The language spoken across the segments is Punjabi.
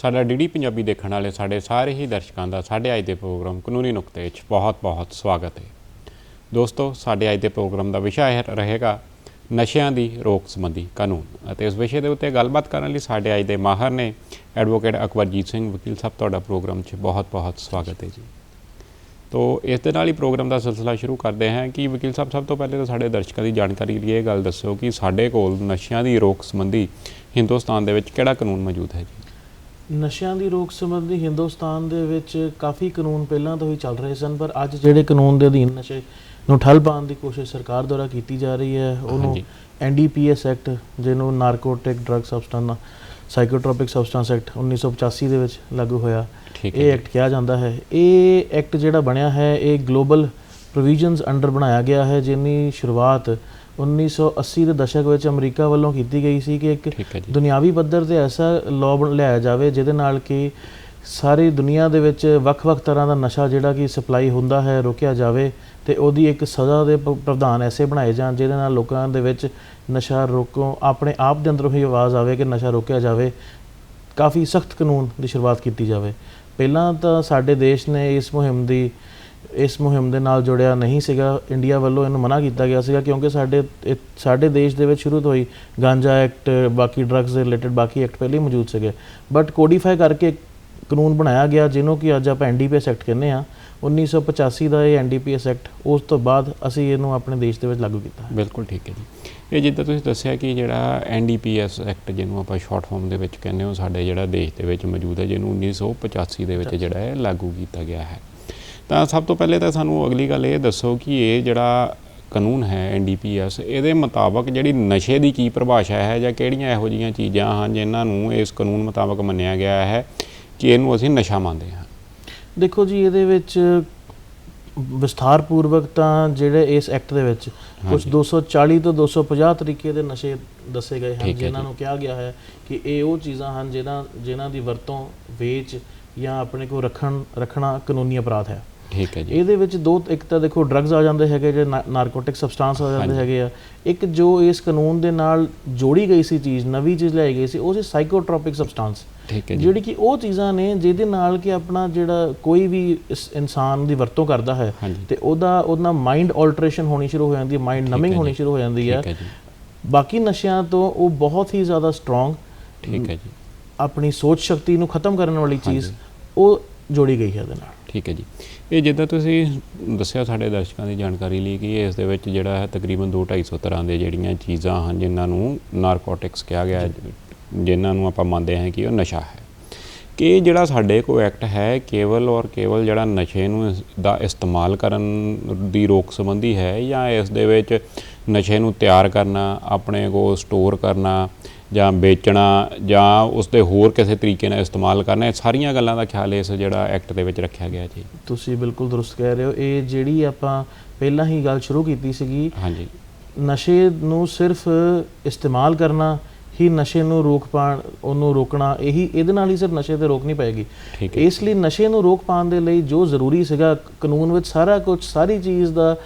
ਸਾਡਾ ਡੀਡੀ ਪੰਜਾਬੀ ਦੇਖਣ ਵਾਲੇ ਸਾਡੇ ਸਾਰੇ ਹੀ ਦਰਸ਼ਕਾਂ ਦਾ ਸਾਡੇ ਅੱਜ ਦੇ ਪ੍ਰੋਗਰਾਮ ਕਾਨੂੰਨੀ ਨੁਕਤੇ 'ਚ ਬਹੁਤ-ਬਹੁਤ ਸਵਾਗਤ ਹੈ। ਦੋਸਤੋ, ਸਾਡੇ ਅੱਜ ਦੇ ਪ੍ਰੋਗਰਾਮ ਦਾ ਵਿਸ਼ਾ ਹੈ ਰਹੇਗਾ ਨਸ਼ਿਆਂ ਦੀ ਰੋਕ ਸੰਬੰਧੀ ਕਾਨੂੰਨ ਅਤੇ ਇਸ ਵਿਸ਼ੇ ਦੇ ਉੱਤੇ ਗੱਲਬਾਤ ਕਰਨ ਲਈ ਸਾਡੇ ਅੱਜ ਦੇ ਮਾਹਰ ਨੇ ਐਡਵੋਕੇਟ ਅਕਬਰਜੀਤ ਸਿੰਘ ਵਕੀਲ ਸਾਹਿਬ, ਤੁਹਾਡਾ ਪ੍ਰੋਗਰਾਮ 'ਚ ਬਹੁਤ-ਬਹੁਤ ਸਵਾਗਤ ਹੈ ਜੀ। ਤੋ, ਇਸ ਦੇ ਨਾਲ ਹੀ ਪ੍ਰੋਗਰਾਮ ਦਾ ਸਿਲਸਿਲਾ ਸ਼ੁਰੂ ਕਰਦੇ ਹਾਂ ਕਿ ਵਕੀਲ ਸਾਹਿਬ, ਸਭ ਤੋਂ ਪਹਿਲੇ ਤਾਂ ਸਾਡੇ ਦਰਸ਼ਕਾਂ ਦੀ ਜਾਣਕਾਰੀ ਲਈ ਇਹ ਗੱਲ ਦੱਸਿਓ ਕਿ ਸਾਡੇ ਕੋਲ ਨਸ਼ਿਆਂ ਦੀ ਰੋਕ ਸੰਬੰਧੀ ਹਿੰਦੁਸਤਾਨ ਦੇ ਵਿੱਚ ਕਿਹੜਾ ਕਾਨੂੰਨ ਮੌਜੂਦ ਹੈ ਜੀ? ਨਸ਼ਿਆਂ ਦੀ ਰੋਕ ਸੰਬੰਧੀ ਹਿੰਦੁਸਤਾਨ ਦੇ ਵਿੱਚ ਕਾਫੀ ਕਾਨੂੰਨ ਪਹਿਲਾਂ ਤੋਂ ਹੀ ਚੱਲ ਰਹੇ ਸਨ ਪਰ ਅੱਜ ਜਿਹੜੇ ਕਾਨੂੰਨ ਦੇ ਅਧੀਨ ਨਸ਼ੇ ਨੂੰ ਠੱਲ ਪਾਉਣ ਦੀ ਕੋਸ਼ਿਸ਼ ਸਰਕਾਰ ਦੁਆਰਾ ਕੀਤੀ ਜਾ ਰਹੀ ਹੈ ਉਹਨੂੰ। ਐਨਡੀਪੀਐਸ ਐਕਟ ਜਿਹਨੂੰ narcotic drug substance psychotropic substance act 1985 ਦੇ ਵਿੱਚ ਲਾਗੂ ਹੋਇਆ ਇਹ। ਐਕਟ ਕਿਹਾ ਜਾਂਦਾ ਹੈ ਇਹ ਐਕਟ ਜਿਹੜਾ ਬਣਿਆ ਹੈ ਇਹ ਗਲੋਬਲ ਪ੍ਰੋਵੀਜ਼ਨਸ ਅੰਡਰ ਬਣਾਇਆ ਗਿਆ ਹੈ ਜਿਹਨੀ ਸ਼ੁਰੂਆਤ 1980 ਦੇ ਦਸ਼ਕ ਵਿੱਚ ਅਮਰੀਕਾ ਵੱਲੋਂ ਕੀਤੀ ਗਈ ਸੀ ਕਿ ਇੱਕ ਠੀਕ ਹੈ ਜੀ। ਦੁਨਿਆਵੀ ਪੱਧਰ ਤੇ ਐਸਾ ਲਾਅ ਲਿਆਇਆ ਜਾਵੇ ਜਿਹਦੇ ਨਾਲ ਕਿ ਸਾਰੀ ਦੁਨੀਆ ਦੇ ਵਿੱਚ ਵੱਖ-ਵੱਖ ਤਰ੍ਹਾਂ ਦਾ ਨਸ਼ਾ ਜਿਹੜਾ ਕਿ ਸਪਲਾਈ ਹੁੰਦਾ ਹੈ ਰੋਕਿਆ ਜਾਵੇ ਤੇ ਉਹਦੀ ਇੱਕ ਸਜ਼ਾ ਦੇ ਪ- ਪ੍ਰਾਵਧਾਨ ਐਸੇ ਬਣਾਏ ਜਾਣ ਜਿਹਦੇ ਨਾਲ ਲੋਕਾਂ ਦੇ ਵਿੱਚ ਨਸ਼ਾ ਰੋਕੋ ਆਪਣੇ ਆਪ ਦੇ ਅੰਦਰੋਂ ਹੀ ਆਵਾਜ਼ ਆਵੇ ਕਿ ਨਸ਼ਾ ਰੋਕਿਆ ਜਾਵੇ। ਕਾਫੀ ਸਖਤ ਕਾਨੂੰਨ ਦੀ ਸ਼ੁਰੂਆਤ ਕੀਤੀ ਜਾਵੇ। ਪਹਿਲਾਂ ਤਾਂ ਸਾਡੇ ਦੇਸ਼ ਨੇ ਇਸ ਮੁਹਿੰਮ ਦੀ ਇਸ ਮੁਹਿੰਮ ਦੇ ਨਾਲ ਜੁੜਿਆ ਨਹੀਂ ਸੀਗਾ। ਇੰਡੀਆ ਵੱਲੋਂ ਇਹਨੂੰ ਮਨਾ ਕੀਤਾ ਗਿਆ ਸੀਗਾ ਕਿਉਂਕਿ ਸਾਡੇ ਇਹ- ਸਾਡੇ ਦੇਸ਼ ਦੇ ਵਿੱਚ ਸ਼ੁਰੂ ਤੋਂ ਹੀ ਗਾਂਜਾ ਐਕਟ ਬਾਕੀ ਡਰੱਗਸ ਦੇ ਰਿਲੇਟਡ ਬਾਕੀ ਐਕਟ ਪਹਿਲੇ ਹੀ ਮੌਜੂਦ ਸੀਗੇ। ਬਟ ਕੋਡੀਫਾਈ ਕਰਕੇ ਇੱਕ ਕਾਨੂੰਨ ਬਣਾਇਆ ਗਿਆ ਜਿਹਨੂੰ ਕਿ ਅੱਜ ਆਪਾਂ ਐਨਡੀਪੀਐਸ ਐਕਟ ਕਹਿੰਦੇ ਆ 1985 ਦਾ ਇਹ ਐਨਡੀਪੀਐਸ ਐਕਟ ਉਸ ਤੋਂ ਬਾਅਦ ਅਸੀਂ ਇਹਨੂੰ ਆਪਣੇ ਦੇਸ਼ ਦੇ ਵਿੱਚ ਲਾਗੂ ਕੀਤਾ। ਬਿਲਕੁਲ ਠੀਕ ਹੈ ਜੀ। ਇਹ ਜਿੱਦਾਂ ਤੁਸੀਂ ਦੱਸਿਆ ਕਿ ਜਿਹੜਾ ਐਨਡੀਪੀਐਸ ਐਕਟ ਜਿਹਨੂੰ ਆਪਾਂ ਸ਼ਾਰਟ ਫਾਰਮ ਦੇ ਵਿੱਚ ਕਹਿੰਦੇ ਹਾਂ ਸਾਡੇ ਜਿਹੜਾ ਦੇਸ਼ ਦੇ ਵਿੱਚ ਮੌਜੂਦ ਹੈ ਜਿਹਨੂੰ 1985 ਦੇ ਵਿੱਚ ਜਿਹੜਾ ਹੈ ਲਾਗੂ ਕੀਤਾ ਗਿਆ ਹੈ। ਤਾਂ ਸਭ ਤੋਂ ਪਹਿਲੇ ਤਾਂ ਸਾਨੂੰ ਅਗਲੀ ਗੱਲ ਇਹ ਦੱਸੋ ਕਿ ਇਹ ਜਿਹੜਾ ਕਾਨੂੰਨ ਹੈ ਐਨਡੀਪੀਐਸ ਇਹਦੇ ਮੁਤਾਬਕ ਜਿਹੜੀ ਨਸ਼ੇ ਦੀ ਕੀ ਪਰਿਭਾਸ਼ਾ ਹੈ ਜਾਂ ਕਿਹੜੀਆਂ ਇਹੋ ਜਿਹੀਆਂ ਚੀਜ਼ਾਂ ਹਨ ਜਿਨ੍ਹਾਂ ਨੂੰ ਇਸ ਕਾਨੂੰਨ ਮੁਤਾਬਕ ਮੰਨਿਆ ਗਿਆ ਹੈ ਕਿ ਇਹਨੂੰ ਅਸੀਂ ਨਸ਼ਾ ਮੰਨਦੇ ਹਾਂ ਦੇਖੋ ਜੀ ਇਹਦੇ ਵਿੱਚ ਵਿਸਥਾਰ ਪੂਰਵਕ ਤਾਂ ਜਿਹੜੇ ਇਸ ਐਕਟ ਦੇ ਵਿੱਚ ਕੁਝ ਹਾਂਜੀ। 240 ਤੋਂ 250 ਤਰੀਕੇ ਦੇ ਨਸ਼ੇ ਦੱਸੇ ਗਏ ਹਨ ਜਿਨ੍ਹਾਂ। ਨੂੰ ਕਿਹਾ ਗਿਆ ਹੈ ਕਿ ਇਹ ਉਹ ਚੀਜ਼ਾਂ ਹਨ ਜਿਨ੍ਹਾਂ ਜਿਨ੍ਹਾਂ ਦੀ ਵਰਤੋਂ ਵੇਚ ਜਾਂ ਆਪਣੇ ਕੋਲ ਰੱਖਣ ਰੱਖਣਾ ਕਾਨੂੰਨੀ ਅਪਰਾਧ ਹੈ ਠੀਕ ਹੈ ਜੀ। ਇਹਦੇ ਵਿੱਚ ਦੋ ਇੱਕ ਤਾਂ ਦੇਖੋ ਡਰੱਗਸ ਆ ਜਾਂਦੇ ਹੈਗੇ ਜੇ ਨਾਰਕੋਟਿਕ ਸਬਸਟੈਂਸ ਆ ਜਾਂਦੇ। ਹੈਗੇ ਆ। ਇੱਕ ਜੋ ਇਸ ਕਾਨੂੰਨ ਦੇ ਨਾਲ ਜੋੜੀ ਗਈ ਸੀ ਚੀਜ਼ ਨਵੀਂ ਚੀਜ਼ ਲਿਆਈ ਗਈ ਸੀ ਉਹ ਸੀ ਸਾਈਕੋਟ੍ਰੋਪਿਕ ਸਬਸਟੈਂਸ ਠੀਕ ਹੈ ਜੀ। ਜਿਹੜੀ ਕਿ ਉਹ ਚੀਜ਼ਾਂ ਨੇ ਜਿਹਦੇ ਨਾਲ ਕਿ ਆਪਣਾ ਜਿਹੜਾ ਕੋਈ ਵੀ ਇਸ ਇਨਸਾਨ ਦੀ ਵਰਤੋਂ ਕਰਦਾ ਹੈ ਤੇ ਉਹਦਾ ਉਹਦਾ ਮਾਈਂਡ ਆਲਟਰੇਸ਼ਨ ਹੋਣੀ ਸ਼ੁਰੂ ਹੋ ਜਾਂਦੀ ਹੈ ਮਾਈਂਡ ਨਮਿੰਗ। ਹੋਣੀ ਸ਼ੁਰੂ ਹੋ ਜਾਂਦੀ ਹੈ। ਠੀਕ ਹੈ ਜੀ। ਬਾਕੀ ਨਸ਼ਿਆਂ ਤੋਂ ਉਹ ਬਹੁਤ ਹੀ ਜ਼ਿਆਦਾ ਸਟਰੋਂਗ ਠੀਕ ਹੈ ਜੀ। ਆਪਣੀ ਸੋਚ ਸ਼ਕਤੀ ਨੂੰ ਖਤਮ ਕਰਨ ਵਾਲੀ ਚੀਜ਼। ਉਹ ਜੋੜੀ ਗਈ ਹੈ ਉਹਦੇ ਨਾਲ। ਠੀਕ ਹੈ ਜੀ। ਇਹ ਜਿੱਦਾਂ ਤੁਸੀਂ ਦੱਸਿਆ ਸਾਡੇ ਦਰਸ਼ਕਾਂ ਦੀ ਜਾਣਕਾਰੀ ਲਈ ਕਿ ਇਸ ਦੇ ਵਿੱਚ ਜਿਹੜਾ ਹੈ ਤਕਰੀਬਨ 2-250 ਤਰ੍ਹਾਂ ਦੇ ਜਿਹੜੀਆਂ ਚੀਜ਼ਾਂ ਹਨ ਜਿਨ੍ਹਾਂ ਨੂੰ ਨਾਰਕੋਟਿਕਸ ਕਿਹਾ ਗਿਆ ਹੈ, ਜਿਨ੍ਹਾਂ ਨੂੰ ਆਪਾਂ ਮੰਨਦੇ ਹਾਂ ਕਿ ਉਹ ਨਸ਼ਾ ਹੈ। ਕਿ ਇਹ ਜਿਹੜਾ ਸਾਡੇ ਕੋਲ ਐਕਟ ਹੈ ਕੇਵਲ ਔਰ ਕੇਵਲ ਜਿਹੜਾ ਨਸ਼ੇ ਨੂੰ ਇਸ- ਦਾ ਇਸਤੇਮਾਲ ਕਰਨ ਦੀ ਰੋਕ ਸੰਬੰਧੀ ਹੈ ਜਾਂ ਇਸ ਦੇ ਵਿੱਚ ਨਸ਼ੇ ਨੂੰ ਤਿਆਰ ਕਰਨਾ ਆਪਣੇ ਕੋਲ ਸਟੋਰ ਕਰਨਾ ਜਾਂ ਵੇਚਣਾ ਜਾਂ ਉਸ ਦੇ ਹੋਰ ਕਿਸੇ ਤਰੀਕੇ ਨਾਲ ਇਸਤੇਮਾਲ ਕਰਨਾ ਇਹ ਸਾਰੀਆਂ ਗੱਲਾਂ ਦਾ ਖਿਆਲ ਇਸ ਜਿਹੜਾ ਐਕਟ ਦੇ ਵਿੱਚ ਰੱਖਿਆ ਗਿਆ ਜੀ। ਤੁਸੀਂ ਬਿਲਕੁਲ ਦਰੁਸਤ ਕਹਿ ਰਹੇ ਹੋ। ਇਹ ਜਿਹੜੀ ਆਪਾਂ ਪਹਿਲਾਂ ਹੀ ਗੱਲ ਸ਼ੁਰੂ ਕੀਤੀ ਸੀਗੀ ਹਾਂਜੀ। ਨਸ਼ੇ ਨੂੰ ਸਿਰਫ ਇਸਤੇਮਾਲ ਕਰਨਾ ਹੀ ਨਸ਼ੇ ਨੂੰ ਰੋਕ ਪਾਣ ਉਹਨੂੰ ਰੋਕਣਾ ਇਹੀ ਇਹਦੇ ਨਾਲ ਹੀ ਸਿਰਫ ਨਸ਼ੇ ਤੇ ਰੋਕ ਨਹੀਂ ਪਾਏਗੀ। ਇਸ ਲਈ ਨਸ਼ੇ ਨੂੰ ਰੋਕ ਪਾਉਣ ਦੇ ਲਈ ਜੋ ਜ਼ਰੂਰੀ ਸੀਗਾ ਕਾਨੂੰਨ ਵਿੱਚ ਸਾਰਾ ਕੁਝ ਸਾਰੀ ਚੀਜ਼ ਦਾ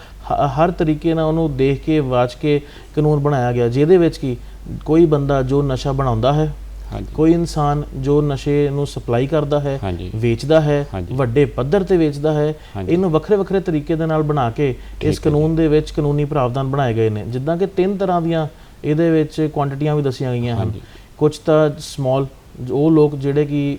ਹਰ ਤਰੀਕੇ ਨਾਲ ਉਹਨੂੰ ਦੇਖ ਕੇ ਵਾਚ ਕੇ ਕਾਨੂੰਨ ਬਣਾਇਆ ਗਿਆ। ਜਿਹਦੇ ਵਿੱਚ ਕੀ ਕੋਈ ਬੰਦਾ ਜੋ ਨਸ਼ਾ ਬਣਾਉਂਦਾ ਹੈ ਹਾਂਜੀ ਕੋਈ ਇਨਸਾਨ ਜੋ ਨਸ਼ੇ ਨੂੰ ਸਪਲਾਈ ਕਰਦਾ ਹੈ ਵੇਚਦਾ ਹੈ। ਵੱਡੇ ਪੱਧਰ ਤੇ ਵੇਚਦਾ ਹੈ। ਇਹਨੂੰ ਵੱਖਰੇ ਵੱਖਰੇ ਤਰੀਕੇ ਦੇ ਨਾਲ ਬਣਾ ਕੇ ਇਸ। ਕਾਨੂੰਨ ਦੇ ਵਿੱਚ ਕਾਨੂੰਨੀ ਪ੍ਰਾਵਧਾਨ ਬਣਾਏ ਗਏ ਨੇ ਜਿੱਦਾਂ ਕਿ ਤਿੰਨ ਤਰ੍ਹਾਂ ਦੀਆਂ ਇਹਦੇ ਵਿੱਚ ਕੁਆਂਟੀਟੀਆਂ ਵੀ ਦੱਸੀਆਂ ਗਈਆਂ ਹਨ। ਕੁਝ ਤਾਂ ਸਮਾਲ ਉਹ ਲੋਕ ਜਿਹੜੇ ਕਿ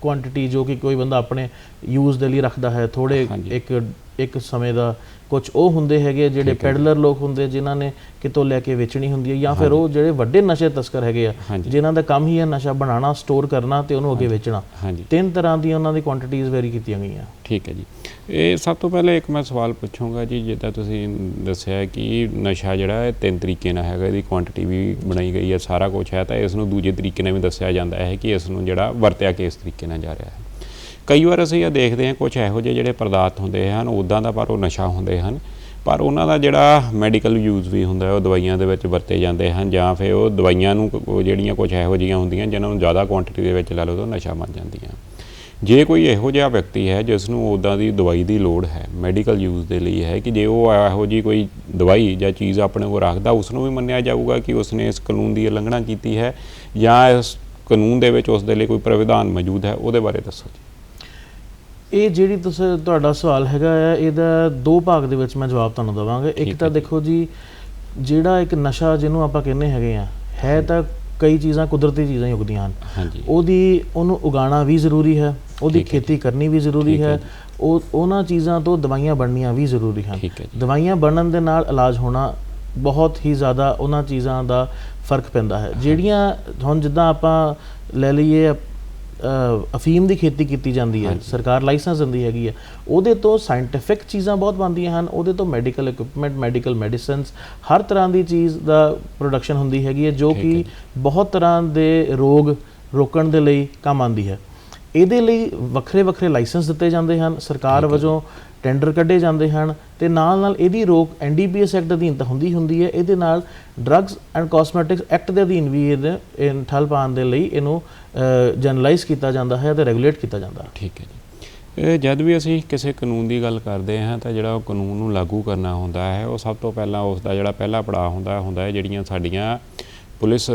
ਕੁਆਂਟੀਟੀ ਜੋ ਕਿ ਕੋਈ ਬੰਦਾ ਆਪਣੇ ਯੂਜ਼ ਦੇ ਲਈ ਰੱਖਦਾ ਹੈ ਥੋੜੇ। ਇੱਕ ਇੱਕ ਸਮੇਂ ਦਾ ਕੁਝ ਉਹ ਹੁੰਦੇ ਹੈਗੇ ਜਿਹੜੇ। ਪੈਡਲਰ ਲੋਕ ਹੁੰਦੇ ਜਿਨ੍ਹਾਂ ਨੇ ਕਿਤੋਂ ਲੈ ਕੇ ਵੇਚਣੀ ਹੁੰਦੀ ਹੈ ਜਾਂ ਫਿਰ ਉਹ ਜਿਹੜੇ ਵੱਡੇ ਨਸ਼ੇ ਤਸਕਰ ਹੈਗੇ ਆ। ਜਿਨ੍ਹਾਂ ਦਾ ਕੰਮ ਹੀ ਹੈ ਨਸ਼ਾ ਬਣਾਉਣਾ ਸਟੋਰ ਕਰਨਾ ਤੇ ਉਹਨੂੰ ਅੱਗੇ ਵੇਚਣਾ। ਤਿੰਨ ਤਰ੍ਹਾਂ ਦੀਆਂ ਉਹਨਾਂ ਦੀ ਕੁਆਂਟੀਟੀਆਂ ਵੈਰੀ ਕੀਤੀਆਂ ਗਈਆਂ। ਠੀਕ ਹੈ ਜੀ। ਇਹ ਸਭ ਤੋਂ ਪਹਿਲੇ ਇੱਕ ਮੈਂ ਸਵਾਲ ਪੁੱਛੂੰਗਾ ਜੀ ਜਿੱਦਾਂ ਤੁਸੀਂ ਦੱਸਿਆ ਕਿ ਨਸ਼ਾ ਜਿਹੜਾ ਹੈ ਤਿੰਨ ਤਰੀਕੇ ਨਾਲ ਹੈਗਾ ਇਹਦੀ ਕੁਆਂਟੀਟੀ ਵੀ ਬਣਾਈ ਗਈ ਹੈ ਸਾਰਾ ਕੁਝ ਹੈ ਤਾਂ ਇਸ ਨੂੰ ਦੂਜੇ ਤਰੀਕੇ ਨਾਲ ਵੀ ਦੱਸਿਆ ਜਾਂਦਾ ਹੈ ਕਿ ਇਸ ਨੂੰ ਜਿਹੜਾ ਵਰਤਿਆ ਕਿਸ ਤਰੀਕੇ ਨਾਲ ਜਾ ਰਿਹਾ ਹੈ। ਕਈ ਵਾਰ ਅਸੀਂ ਇਹ ਦੇਖਦੇ ਹਾਂ ਕੁਝ ਇਹੋ ਜਿਹੇ ਜਿਹੜੇ ਪਦਾਰਥ ਹੁੰਦੇ ਹਨ ਉਦਾਂ ਦਾ ਪਰ ਉਹ ਨਸ਼ਾ ਹੁੰਦੇ ਹਨ। ਪਰ ਉਹਨਾਂ ਦਾ ਜਿਹੜਾ ਮੈਡੀਕਲ ਯੂਜ਼ ਵੀ ਹੁੰਦਾ ਹੈ, ਉਹ ਦਵਾਈਆਂ ਦੇ ਵਿੱਚ ਵਰਤੇ ਜਾਂਦੇ ਹਨ ਜਾਂ ਫਿਰ ਉਹ ਦਵਾਈਆਂ ਨੂੰ ਜਿਹੜੀਆਂ ਕੁਝ ਇਹੋ ਜਿਹੀਆਂ ਹੁੰਦੀਆਂ ਜਿਨ੍ਹਾਂ ਨੂੰ ਜ਼ਿਆਦਾ ਕੁਆਂਟੀਟੀ ਦੇ ਵਿੱਚ ਲੈ ਲਓ ਤਾਂ ਨਸ਼ਾ ਬਣ ਜਾਂਦੀਆਂ। ਜੇ ਕੋਈ ਇਹੋ ਜਿਹਾ ਵਿਅਕਤੀ ਹੈ ਜਿਸ ਨੂੰ ਉਦਾਂ ਦੀ ਦਵਾਈ ਦੀ ਲੋੜ ਹੈ ਮੈਡੀਕਲ ਯੂਜ਼ ਦੇ ਲਈ ਹੈ ਕਿ ਜੇ ਉਹ ਇਹੋ ਜੀ ਕੋਈ ਦਵਾਈ ਜਾਂ ਚੀਜ਼ ਆਪਣੇ ਕੋਲ ਰੱਖਦਾ ਉਸ ਨੂੰ ਵੀ ਮੰਨਿਆ ਜਾਊਗਾ ਕਿ ਉਸਨੇ ਇਸ ਕਾਨੂੰਨ ਦੀ ਉਲੰਘਣਾ ਕੀਤੀ ਹੈ ਜਾਂ ਇਸ ਕਾਨੂੰਨ ਦੇ ਵਿੱਚ ਉਸ ਦੇ ਲਈ ਕੋਈ ਪ੍ਰਵਿਧਾਨ ਮੌਜੂਦ ਹੈ, ਉਹਦੇ ਬਾਰੇ ਦੱਸੋ ਜੀ। ਇਹ ਜਿਹੜੀ ਤੁਸੀਂ ਤੁਹਾਡਾ ਸਵਾਲ ਹੈਗਾ ਆ ਇਹਦਾ ਦੋ ਭਾਗ ਦੇ ਵਿੱਚ ਮੈਂ ਜਵਾਬ ਤੁਹਾਨੂੰ ਦਵਾਂਗਾ। ਇੱਕ ਤਾਂ ਹੈ। ਦੇਖੋ ਜੀ ਜਿਹੜਾ ਇੱਕ ਨਸ਼ਾ ਜਿਹਨੂੰ ਆਪਾਂ ਕਹਿੰਦੇ ਹੈਗੇ ਆ ਹੈ ਤਾਂ ਕਈ ਚੀਜ਼ਾਂ ਕੁਦਰਤੀ ਚੀਜ਼ਾਂ ਹੀ ਉਗਦੀਆਂ ਹਨ। ਹਾਂਜੀ। ਉਹਦੀ ਉਹਨੂੰ ਉਗਾਉਣਾ ਵੀ ਜ਼ਰੂਰੀ ਹੈ ਉਹਦੀ ਹੈ ਖੇਤੀ ਕਰਨੀ ਵੀ ਜ਼ਰੂਰੀ ਹੈ ਹੈ। ਉਹ ਉਹਨਾਂ ਚੀਜ਼ਾਂ ਤੋਂ ਦਵਾਈਆਂ ਬਣਨੀਆਂ ਵੀ ਜ਼ਰੂਰੀ ਹਨ। ਹੈ ਦਵਾਈਆਂ ਬਣਨ ਦੇ ਨਾਲ ਇਲਾਜ ਹੋਣਾ ਬਹੁਤ ਹੀ ਜ਼ਿਆਦਾ ਉਹਨਾਂ ਚੀਜ਼ਾਂ ਦਾ ਫ਼ਰਕ ਪੈਂਦਾ ਹੈ। ਜਿਹੜੀਆਂ ਹੁਣ ਜਿੱਦਾਂ ਆਪਾਂ ਲੈ ਲਈਏ ਅਫੀਮ ਦੀ ਖੇਤੀ ਕੀਤੀ ਜਾਂਦੀ ਹੈ। ਸਰਕਾਰ ਲਾਇਸੈਂਸ ਦਿੰਦੀ ਹੈਗੀ ਹੈ ਉਹਦੇ ਤੋਂ ਸਾਇੰਟੀਫਿਕ ਚੀਜ਼ਾਂ ਬਹੁਤ ਬਣਦੀਆਂ ਹਨ ਉਹਦੇ ਤੋਂ ਮੈਡੀਕਲ ਇਕਵਿਪਮੈਂਟ ਮੈਡੀਕਲ ਮੈਡੀਸਿਨਸ ਹਰ ਤਰ੍ਹਾਂ ਦੀ ਚੀਜ਼ ਦਾ ਪ੍ਰੋਡਕਸ਼ਨ ਹੁੰਦੀ ਹੈਗੀ ਹੈ ਜੋ ਕਿ। ਬਹੁਤ ਤਰ੍ਹਾਂ ਦੇ ਰੋਗ ਰੋਕਣ ਦੇ ਲਈ ਕੰਮ ਆਉਂਦੀ ਹੈ ਇਹਦੇ ਲਈ ਵੱਖਰੇ ਵੱਖਰੇ ਲਾਇਸੈਂਸ ਦਿੱਤੇ ਜਾਂਦੇ ਹਨ ਸਰਕਾਰ। ਵਜੋਂ ਟੈਂਡਰ ਕੱਢੇ ਜਾਂਦੇ ਹਨ ਤੇ ਨਾਲ ਨਾਲ ਇਹਦੀ ਰੋਕ ਐਨਡੀਪੀਐਸ ਐਕਟ ਅਧੀਨ ਤਾਂ ਹੁੰਦੀ ਹੁੰਦੀ ਹੈ। ਇਹਦੇ ਨਾਲ ਡਰੱਗਸ ਐਂਡ ਕਾਸਮੈਟਿਕਸ ਐਕਟ ਦੇ ਅਧੀਨ ਵੀ ਇਹਦੇ, ਇਹ ਠੱਲ ਪਾਉਣ ਦੇ ਲਈ ਇਹਨੂੰ ਜਨਰਲਾਈਜ਼ ਕੀਤਾ ਜਾਂਦਾ ਹੈ ਤੇ ਰੈਗੂਲੇਟ ਕੀਤਾ ਜਾਂਦਾ ਹੈ। ਠੀਕ ਹੈ ਜੀ। ਜਦ ਵੀ ਅਸੀਂ ਕਿਸੇ ਕਾਨੂੰਨ ਦੀ ਗੱਲ ਕਰਦੇ ਹਾਂ ਤਾਂ ਜਿਹੜਾ ਉਹ ਕਾਨੂੰਨ ਨੂੰ ਲਾਗੂ ਕਰਨਾ ਹੁੰਦਾ ਹੈ, ਉਹ ਸਭ ਤੋਂ ਪਹਿਲਾਂ ਉਸ ਦਾ ਜਿਹੜਾ ਪਹਿਲਾ ਪੜਾਅ ਹੁੰਦਾ ਹੁੰਦਾ ਹੈ ਜਿਹੜੀਆਂ ਸਾਡੀਆਂ ਪੁਲਿਸ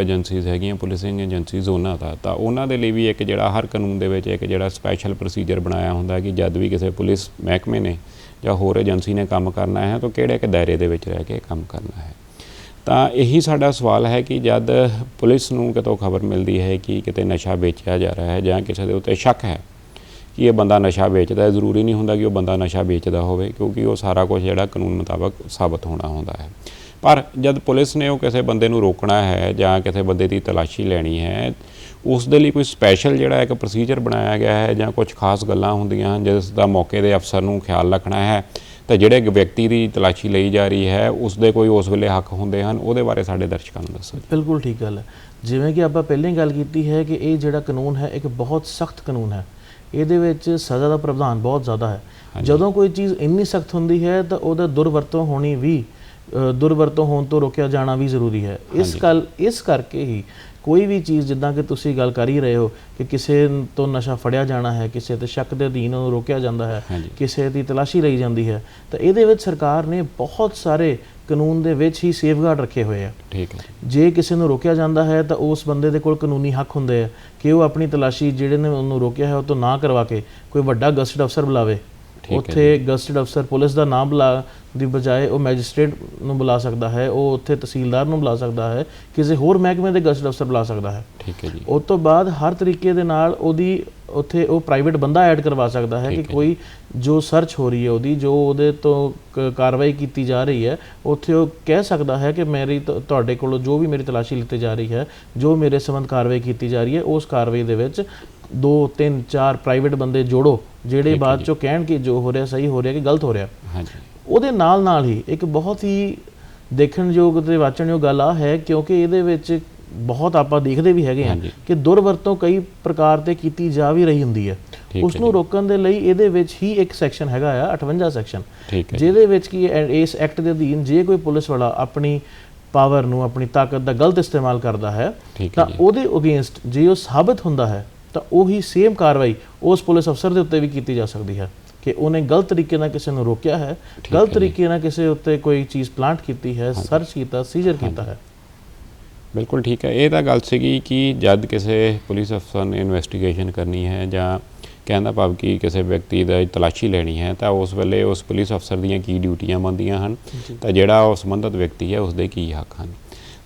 ਏਜੰਸੀਜ਼ ਹੈਗੀਆਂ ਪੁਲਿਸਿੰਗ ਏਜੰਸੀਜ਼ ਉਹਨਾਂ ਦਾ। ਤਾਂ ਉਹਨਾਂ ਦੇ ਲਈ ਵੀ ਇੱਕ ਜਿਹੜਾ ਹਰ ਕਾਨੂੰਨ ਦੇ ਵਿੱਚ ਇੱਕ ਜਿਹੜਾ ਸਪੈਸ਼ਲ ਪ੍ਰੋਸੀਜਰ ਬਣਾਇਆ ਹੁੰਦਾ ਕਿ ਜਦ ਵੀ ਕਿਸੇ ਪੁਲਿਸ ਮਹਿਕਮੇ ਨੇ ਜਾਂ ਹੋਰ ਏਜੰਸੀ ਨੇ ਕੰਮ ਕਰਨਾ ਹੈ, ਤਾਂ ਕਿਹੜੇ ਕਿ ਦਾਇਰੇ ਦੇ ਵਿੱਚ ਰਹਿ ਕੇ ਕੰਮ ਕਰਨਾ ਹੈ। ਤਾਂ ਇਹੀ ਸਾਡਾ ਸਵਾਲ ਹੈ ਕਿ ਜਦ ਪੁਲਿਸ ਨੂੰ ਕਿਤੋਂ ਖਬਰ ਮਿਲਦੀ ਹੈ ਕਿ ਕਿਤੇ ਨਸ਼ਾ ਵੇਚਿਆ ਜਾ ਰਿਹਾ ਹੈ ਜਾਂ ਕਿਸੇ ਦੇ ਉੱਤੇ ਸ਼ੱਕ ਹੈ ਕਿ ਇਹ ਬੰਦਾ ਨਸ਼ਾ ਵੇਚਦਾ ਹੈ, ਜ਼ਰੂਰੀ ਨਹੀਂ ਹੁੰਦਾ ਕਿ ਉਹ ਬੰਦਾ ਨਸ਼ਾ ਵੇਚਦਾ ਹੋਵੇ, ਕਿਉਂਕਿ ਉਹ ਸਾਰਾ ਕੁਝ ਜਿਹੜਾ ਕਾਨੂੰਨ ਮੁਤਾਬਕ ਸਾਬਤ ਹੋਣਾ ਹੁੰਦਾ ਹੈ। ਪਰ ਜਦ ਪੁਲਿਸ ਨੇ ਉਹ ਕਿਸੇ ਬੰਦੇ ਨੂੰ ਰੋਕਣਾ ਹੈ ਜਾਂ ਕਿਸੇ ਬੰਦੇ ਦੀ ਤਲਾਸ਼ੀ ਲੈਣੀ ਹੈ ਉਸ ਦੇ ਲਈ ਕੋਈ ਸਪੈਸ਼ਲ ਜਿਹੜਾ ਇੱਕ ਪ੍ਰੋਸੀਜਰ ਬਣਾਇਆ ਗਿਆ ਹੈ ਜਾਂ ਕੁਝ ਖਾਸ ਗੱਲਾਂ ਹੁੰਦੀਆਂ ਹਨ ਜਿਸ ਦਾ ਮੌਕੇ ਦੇ ਅਫਸਰ ਨੂੰ ਖਿਆਲ ਰੱਖਣਾ ਹੈ ਤਾਂ ਜਿਹੜੇ ਵਿਅਕਤੀ ਦੀ ਤਲਾਸ਼ੀ ਲਈ ਜਾ ਰਹੀ ਹੈ ਉਸ ਦੇ ਕੋਈ ਉਸ ਵੇਲੇ ਹੱਕ ਹੁੰਦੇ ਹਨ ਉਹਦੇ ਬਾਰੇ ਸਾਡੇ ਦਰਸ਼ਕਾਂ ਨੂੰ ਦੱਸੋ ਬਿਲਕੁਲ ਠੀਕ ਗੱਲ ਹੈ। ਜਿਵੇਂ ਕਿ ਆਪਾਂ ਪਹਿਲਾਂ ਹੀ ਗੱਲ ਕੀਤੀ ਹੈ ਕਿ ਇਹ ਜਿਹੜਾ ਕਾਨੂੰਨ ਹੈ ਇੱਕ ਬਹੁਤ ਸਖਤ ਕਾਨੂੰਨ ਹੈ। ਇਹਦੇ ਵਿੱਚ ਸਜ਼ਾ ਦਾ ਪ੍ਰਾਵਧਾਨ ਬਹੁਤ ਜ਼ਿਆਦਾ ਹੈ। ਜਦੋਂ ਕੋਈ ਚੀਜ਼ ਇੰਨੀ ਸਖਤ ਹੁੰਦੀ ਹੈ ਤਾਂ ਉਹਦਾ ਦੁਰਵਰਤੋਂ ਹੋਣੀ ਵੀ ਦੁਰਵਰਤੋਂ ਹੋਣ ਤੋਂ ਰੋਕਿਆ ਜਾਣਾ ਵੀ ਜ਼ਰੂਰੀ ਹੈ। ਇਸ। ਗੱਲ ਇਸ ਕਰਕੇ ਹੀ ਕੋਈ ਵੀ ਚੀਜ਼ ਜਿੱਦਾਂ ਕਿ ਤੁਸੀਂ ਗੱਲ ਕਰ ਹੀ ਰਹੇ ਹੋ ਕਿ ਕਿਸੇ ਤੋਂ ਨਸ਼ਾ ਫੜਿਆ ਜਾਣਾ ਹੈ ਕਿਸੇ ਤੇ ਸ਼ੱਕ ਦੇ ਅਧੀਨ ਉਹਨੂੰ ਰੋਕਿਆ ਜਾਂਦਾ ਹੈ ਕਿਸੇ ਦੀ ਤਲਾਸ਼ੀ ਲਈ ਜਾਂਦੀ ਹੈ ਤਾਂ ਇਹਦੇ ਵਿੱਚ ਸਰਕਾਰ ਨੇ ਬਹੁਤ ਸਾਰੇ ਕਾਨੂੰਨ ਦੇ ਵਿੱਚ ਹੀ ਸੇਫਗਾਰਡ ਰੱਖੇ ਹੋਏ ਆ। ਠੀਕ ਹੈ। ਜੀ ਕਿਸੇ ਨੂੰ ਰੋਕਿਆ ਜਾਂਦਾ ਹੈ ਤਾਂ ਉਸ ਬੰਦੇ ਦੇ ਕੋਲ ਕਾਨੂੰਨੀ ਹੱਕ ਹੁੰਦੇ ਆ ਕਿ ਉਹ ਆਪਣੀ ਤਲਾਸ਼ੀ ਜਿਹੜੇ ਨੇ ਉਹਨੂੰ ਰੋਕਿਆ ਹੈ ਉਹ ਤੋਂ ਨਾ ਕਰਵਾ ਕੇ ਕੋਈ ਵੱਡਾ ਗਸਟਡ ਅਫਸਰ ਬੁਲਾਵੇ। ਉੱਥੇ ਗਸਟਡ ਅਫਸਰ ਪੁਲਿਸ ਦਾ ਨਾਮ ਬੁਲਾ ਦੀ ਬਜਾਏ ਉਹ ਮੈਜਿਸਟ੍ਰੇਟ ਨੂੰ ਬੁਲਾ ਸਕਦਾ ਹੈ ਉਹ ਉੱਥੇ ਤਹਿਸੀਲਦਾਰ ਨੂੰ ਬੁਲਾ ਸਕਦਾ ਹੈ ਕਿਸੇ ਹੋਰ ਮਹਿਕਮੇ ਦੇ ਗਸਟਡ ਅਫਸਰ ਬੁਲਾ ਸਕਦਾ ਹੈ। ਠੀਕ ਹੈ ਜੀ। ਉਸ ਤੋਂ ਬਾਅਦ ਹਰ ਤਰੀਕੇ ਦੇ ਨਾਲ ਉਹਦੀ ਉੱਥੇ ਉਹ ਪ੍ਰਾਈਵੇਟ ਬੰਦਾ ਐਡ ਕਰਵਾ ਸਕਦਾ ਹੈ ਕਿ ਕੋਈ ਜੋ ਸਰਚ ਹੋ ਰਹੀ ਹੈ ਉਹਦੀ ਜੋ ਉਹਦੇ ਤੋਂ ਕਾਰਵਾਈ ਕੀਤੀ ਜਾ ਰਹੀ ਹੈ ਉੱਥੇ ਉਹ ਕਹਿ ਸਕਦਾ ਹੈ ਕਿ ਮੇਰੀ ਤੁਹਾਡੇ ਕੋਲੋਂ ਜੋ ਵੀ ਮੇਰੀ ਤਲਾਸ਼ੀ ਲਿੱਤੀ ਜਾ ਰਹੀ ਹੈ ਜੋ ਮੇਰੇ ਸੰਬੰਧ ਕਾਰਵਾਈ ਕੀਤੀ ਜਾ ਰਹੀ ਹੈ ਉਸ ਕਾਰਵਾਈ ਦੇ ਵਿੱਚ ਦੋ ਤਿੰਨ ਚਾਰ ਪ੍ਰਾਈਵੇਟ ਬੰਦੇ ਜੋੜੋ ਜਿਹੜੇ ਬਾਅਦ। ਚੋਂ ਕਹਿਣ ਕਿ ਜੋ ਹੋ ਰਿਹਾ ਸਹੀ ਹੋ ਰਿਹਾ ਕਿ ਗਲਤ ਹੋ ਰਿਹਾ। ਹਾਂਜੀ। ਉਹਦੇ ਨਾਲ ਨਾਲ ਹੀ ਇੱਕ ਬਹੁਤ ਹੀ ਦੇਖਣਯੋਗ ਤੇ ਵਾਚਣਯੋਗ ਗੱਲ ਆ ਹੈ ਕਿਉਂਕਿ ਇਹਦੇ ਵਿੱਚ ਬਹੁਤ ਆਪਾਂ ਦੇਖਦੇ ਵੀ ਹੈਗੇ ਆ। ਕਿ ਦੁਰਵਰਤੋਂ ਕਈ ਪ੍ਰਕਾਰ ਤੇ ਕੀਤੀ ਜਾ ਵੀ ਰਹੀ ਹੁੰਦੀ ਹੈ ਉਸ ਨੂੰ। ਰੋਕਣ ਦੇ ਲਈ ਇਹਦੇ ਵਿੱਚ ਹੀ ਇੱਕ ਸੈਕਸ਼ਨ ਹੈਗਾ ਆ 58 ਸੈਕਸ਼ਨ ਜਿਹਦੇ ਵਿੱਚ ਕੀ ਇਸ ਐਕਟ ਦੇ ਅਧੀਨ ਜੇ ਕੋਈ ਪੁਲਿਸ ਵਾਲਾ ਆਪਣੀ ਪਾਵਰ ਨੂੰ ਆਪਣੀ ਤਾਕਤ ਦਾ ਗਲਤ ਇਸਤੇਮਾਲ ਕਰਦਾ ਹੈ ਤਾਂ ਉਹਦੇ ਅਗੇਂਸਟ ਜੇ ਉਹ ਸਾਬਤ ਹੁੰਦਾ ਹੈ ਤਾਂ ਉਹੀ ਸੇਮ ਕਾਰਵਾਈ ਉਸ ਪੁਲਿਸ ਅਫਸਰ ਦੇ ਉੱਤੇ ਵੀ ਕੀਤੀ ਜਾ ਸਕਦੀ ਹੈ ਕਿ ਉਹਨੇ ਗਲਤ ਤਰੀਕੇ ਨਾਲ ਕਿਸੇ ਨੂੰ ਰੋਕਿਆ ਹੈ ਗਲਤ। ਤਰੀਕੇ ਨਾਲ ਕਿਸੇ ਉੱਤੇ ਕੋਈ ਚੀਜ਼ ਪਲਾਂਟ ਕੀਤੀ ਹੈ ਸਰਚ ਕੀਤਾ ਸੀਜ਼ਰ ਕੀਤਾ ਹੈ। ਬਿਲਕੁਲ ਠੀਕ ਹੈ। ਇਹ ਤਾਂ ਗੱਲ ਸੀਗੀ ਕਿ ਜਦ ਕਿਸੇ ਪੁਲਿਸ ਅਫਸਰ ਨੇ ਇਨਵੈਸਟੀਗੇਸ਼ਨ ਕਰਨੀ ਹੈ ਜਾਂ ਕਹਿਣ ਦਾ ਭਾਵ ਕਿ ਕਿਸੇ ਵਿਅਕਤੀ ਦਾ ਤਲਾਸ਼ੀ ਲੈਣੀ ਹੈ ਤਾਂ ਉਸ ਵੇਲੇ ਉਸ ਪੁਲਿਸ ਅਫਸਰ ਦੀਆਂ ਕੀ ਡਿਊਟੀਆਂ ਬਣਦੀਆਂ ਹਨ ਤਾਂ ਜਿਹੜਾ ਉਹ ਸੰਬੰਧਿਤ ਵਿਅਕਤੀ ਹੈ ਉਸ ਦੇ ਕੀ ਹੱਕ ਹਨ।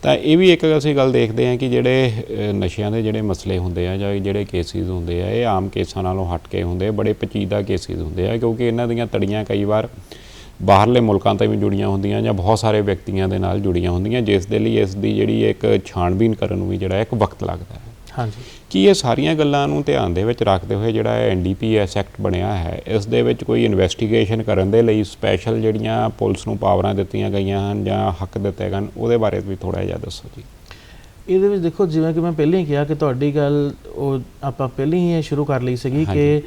ਤਾਂ ਇਹ ਵੀ ਇੱਕ ਅਸੀਂ ਗੱਲ ਦੇਖਦੇ ਹਾਂ ਕਿ ਜਿਹੜੇ ਨਸ਼ਿਆਂ ਦੇ ਜਿਹੜੇ ਮਸਲੇ ਹੁੰਦੇ ਆ ਜਾਂ ਜਿਹੜੇ ਕੇਸਿਸ ਹੁੰਦੇ ਆ ਇਹ ਆਮ ਕੇਸਾਂ ਨਾਲੋਂ ਹਟ ਕੇ ਹੁੰਦੇ ਆ, ਬੜੇ ਪਚੀਦਾ ਕੇਸਿਸ ਹੁੰਦੇ ਆ ਕਿਉਂਕਿ ਇਹਨਾਂ ਦੀਆਂ ਤੜੀਆਂ ਕਈ ਵਾਰ ਬਾਹਰਲੇ ਮੁਲਕਾਂ ਤੋਂ ਵੀ ਜੁੜੀਆਂ ਹੁੰਦੀਆਂ ਜਾਂ ਬਹੁਤ ਸਾਰੇ ਵਿਅਕਤੀਆਂ ਦੇ ਨਾਲ ਜੁੜੀਆਂ ਹੁੰਦੀਆਂ ਜਿਸ ਦੇ ਲਈ ਇਸ ਦੀ ਜਿਹੜੀ ਇੱਕ ਛਾਣਬੀਨ ਕਰਨ ਨੂੰ ਵੀ ਜਿਹੜਾ ਇੱਕ ਵਕਤ ਲੱਗਦਾ ਹੈ। ਹਾਂਜੀ। ਕੀ ਇਹ ਸਾਰੀਆਂ ਗੱਲਾਂ ਨੂੰ ਧਿਆਨ ਦੇ ਵਿੱਚ ਰੱਖਦੇ ਹੋਏ ਜਿਹੜਾ ਐਨਡੀਪੀਐਸ ਐਕਟ ਬਣਿਆ ਹੈ ਇਸ ਦੇ ਵਿੱਚ ਕੋਈ ਇਨਵੈਸਟੀਗੇਸ਼ਨ ਕਰਨ ਦੇ ਲਈ ਸਪੈਸ਼ਲ ਜਿਹੜੀਆਂ ਪੁਲਿਸ ਨੂੰ ਪਾਵਰਾਂ ਦਿੱਤੀਆਂ ਗਈਆਂ ਹਨ ਜਾਂ ਹੱਕ ਦਿੱਤੇ ਗਏ ਹਨ ਉਹਦੇ ਬਾਰੇ ਵੀ ਥੋੜਾ ਜਿਹਾ ਦੱਸੋ ਜੀ। ਇਹਦੇ ਵਿੱਚ ਦੇਖੋ ਜਿਵੇਂ ਕਿ ਮੈਂ ਪਹਿਲਾਂ ਹੀ ਕਿਹਾ ਕਿ ਤੁਹਾਡੀ ਗੱਲ ਉਹ ਆਪਾਂ ਪਹਿਲਾਂ ਹੀ ਇਹ ਸ਼ੁਰੂ ਕਰ ਲਈ ਸੀਗੀ ਕਿ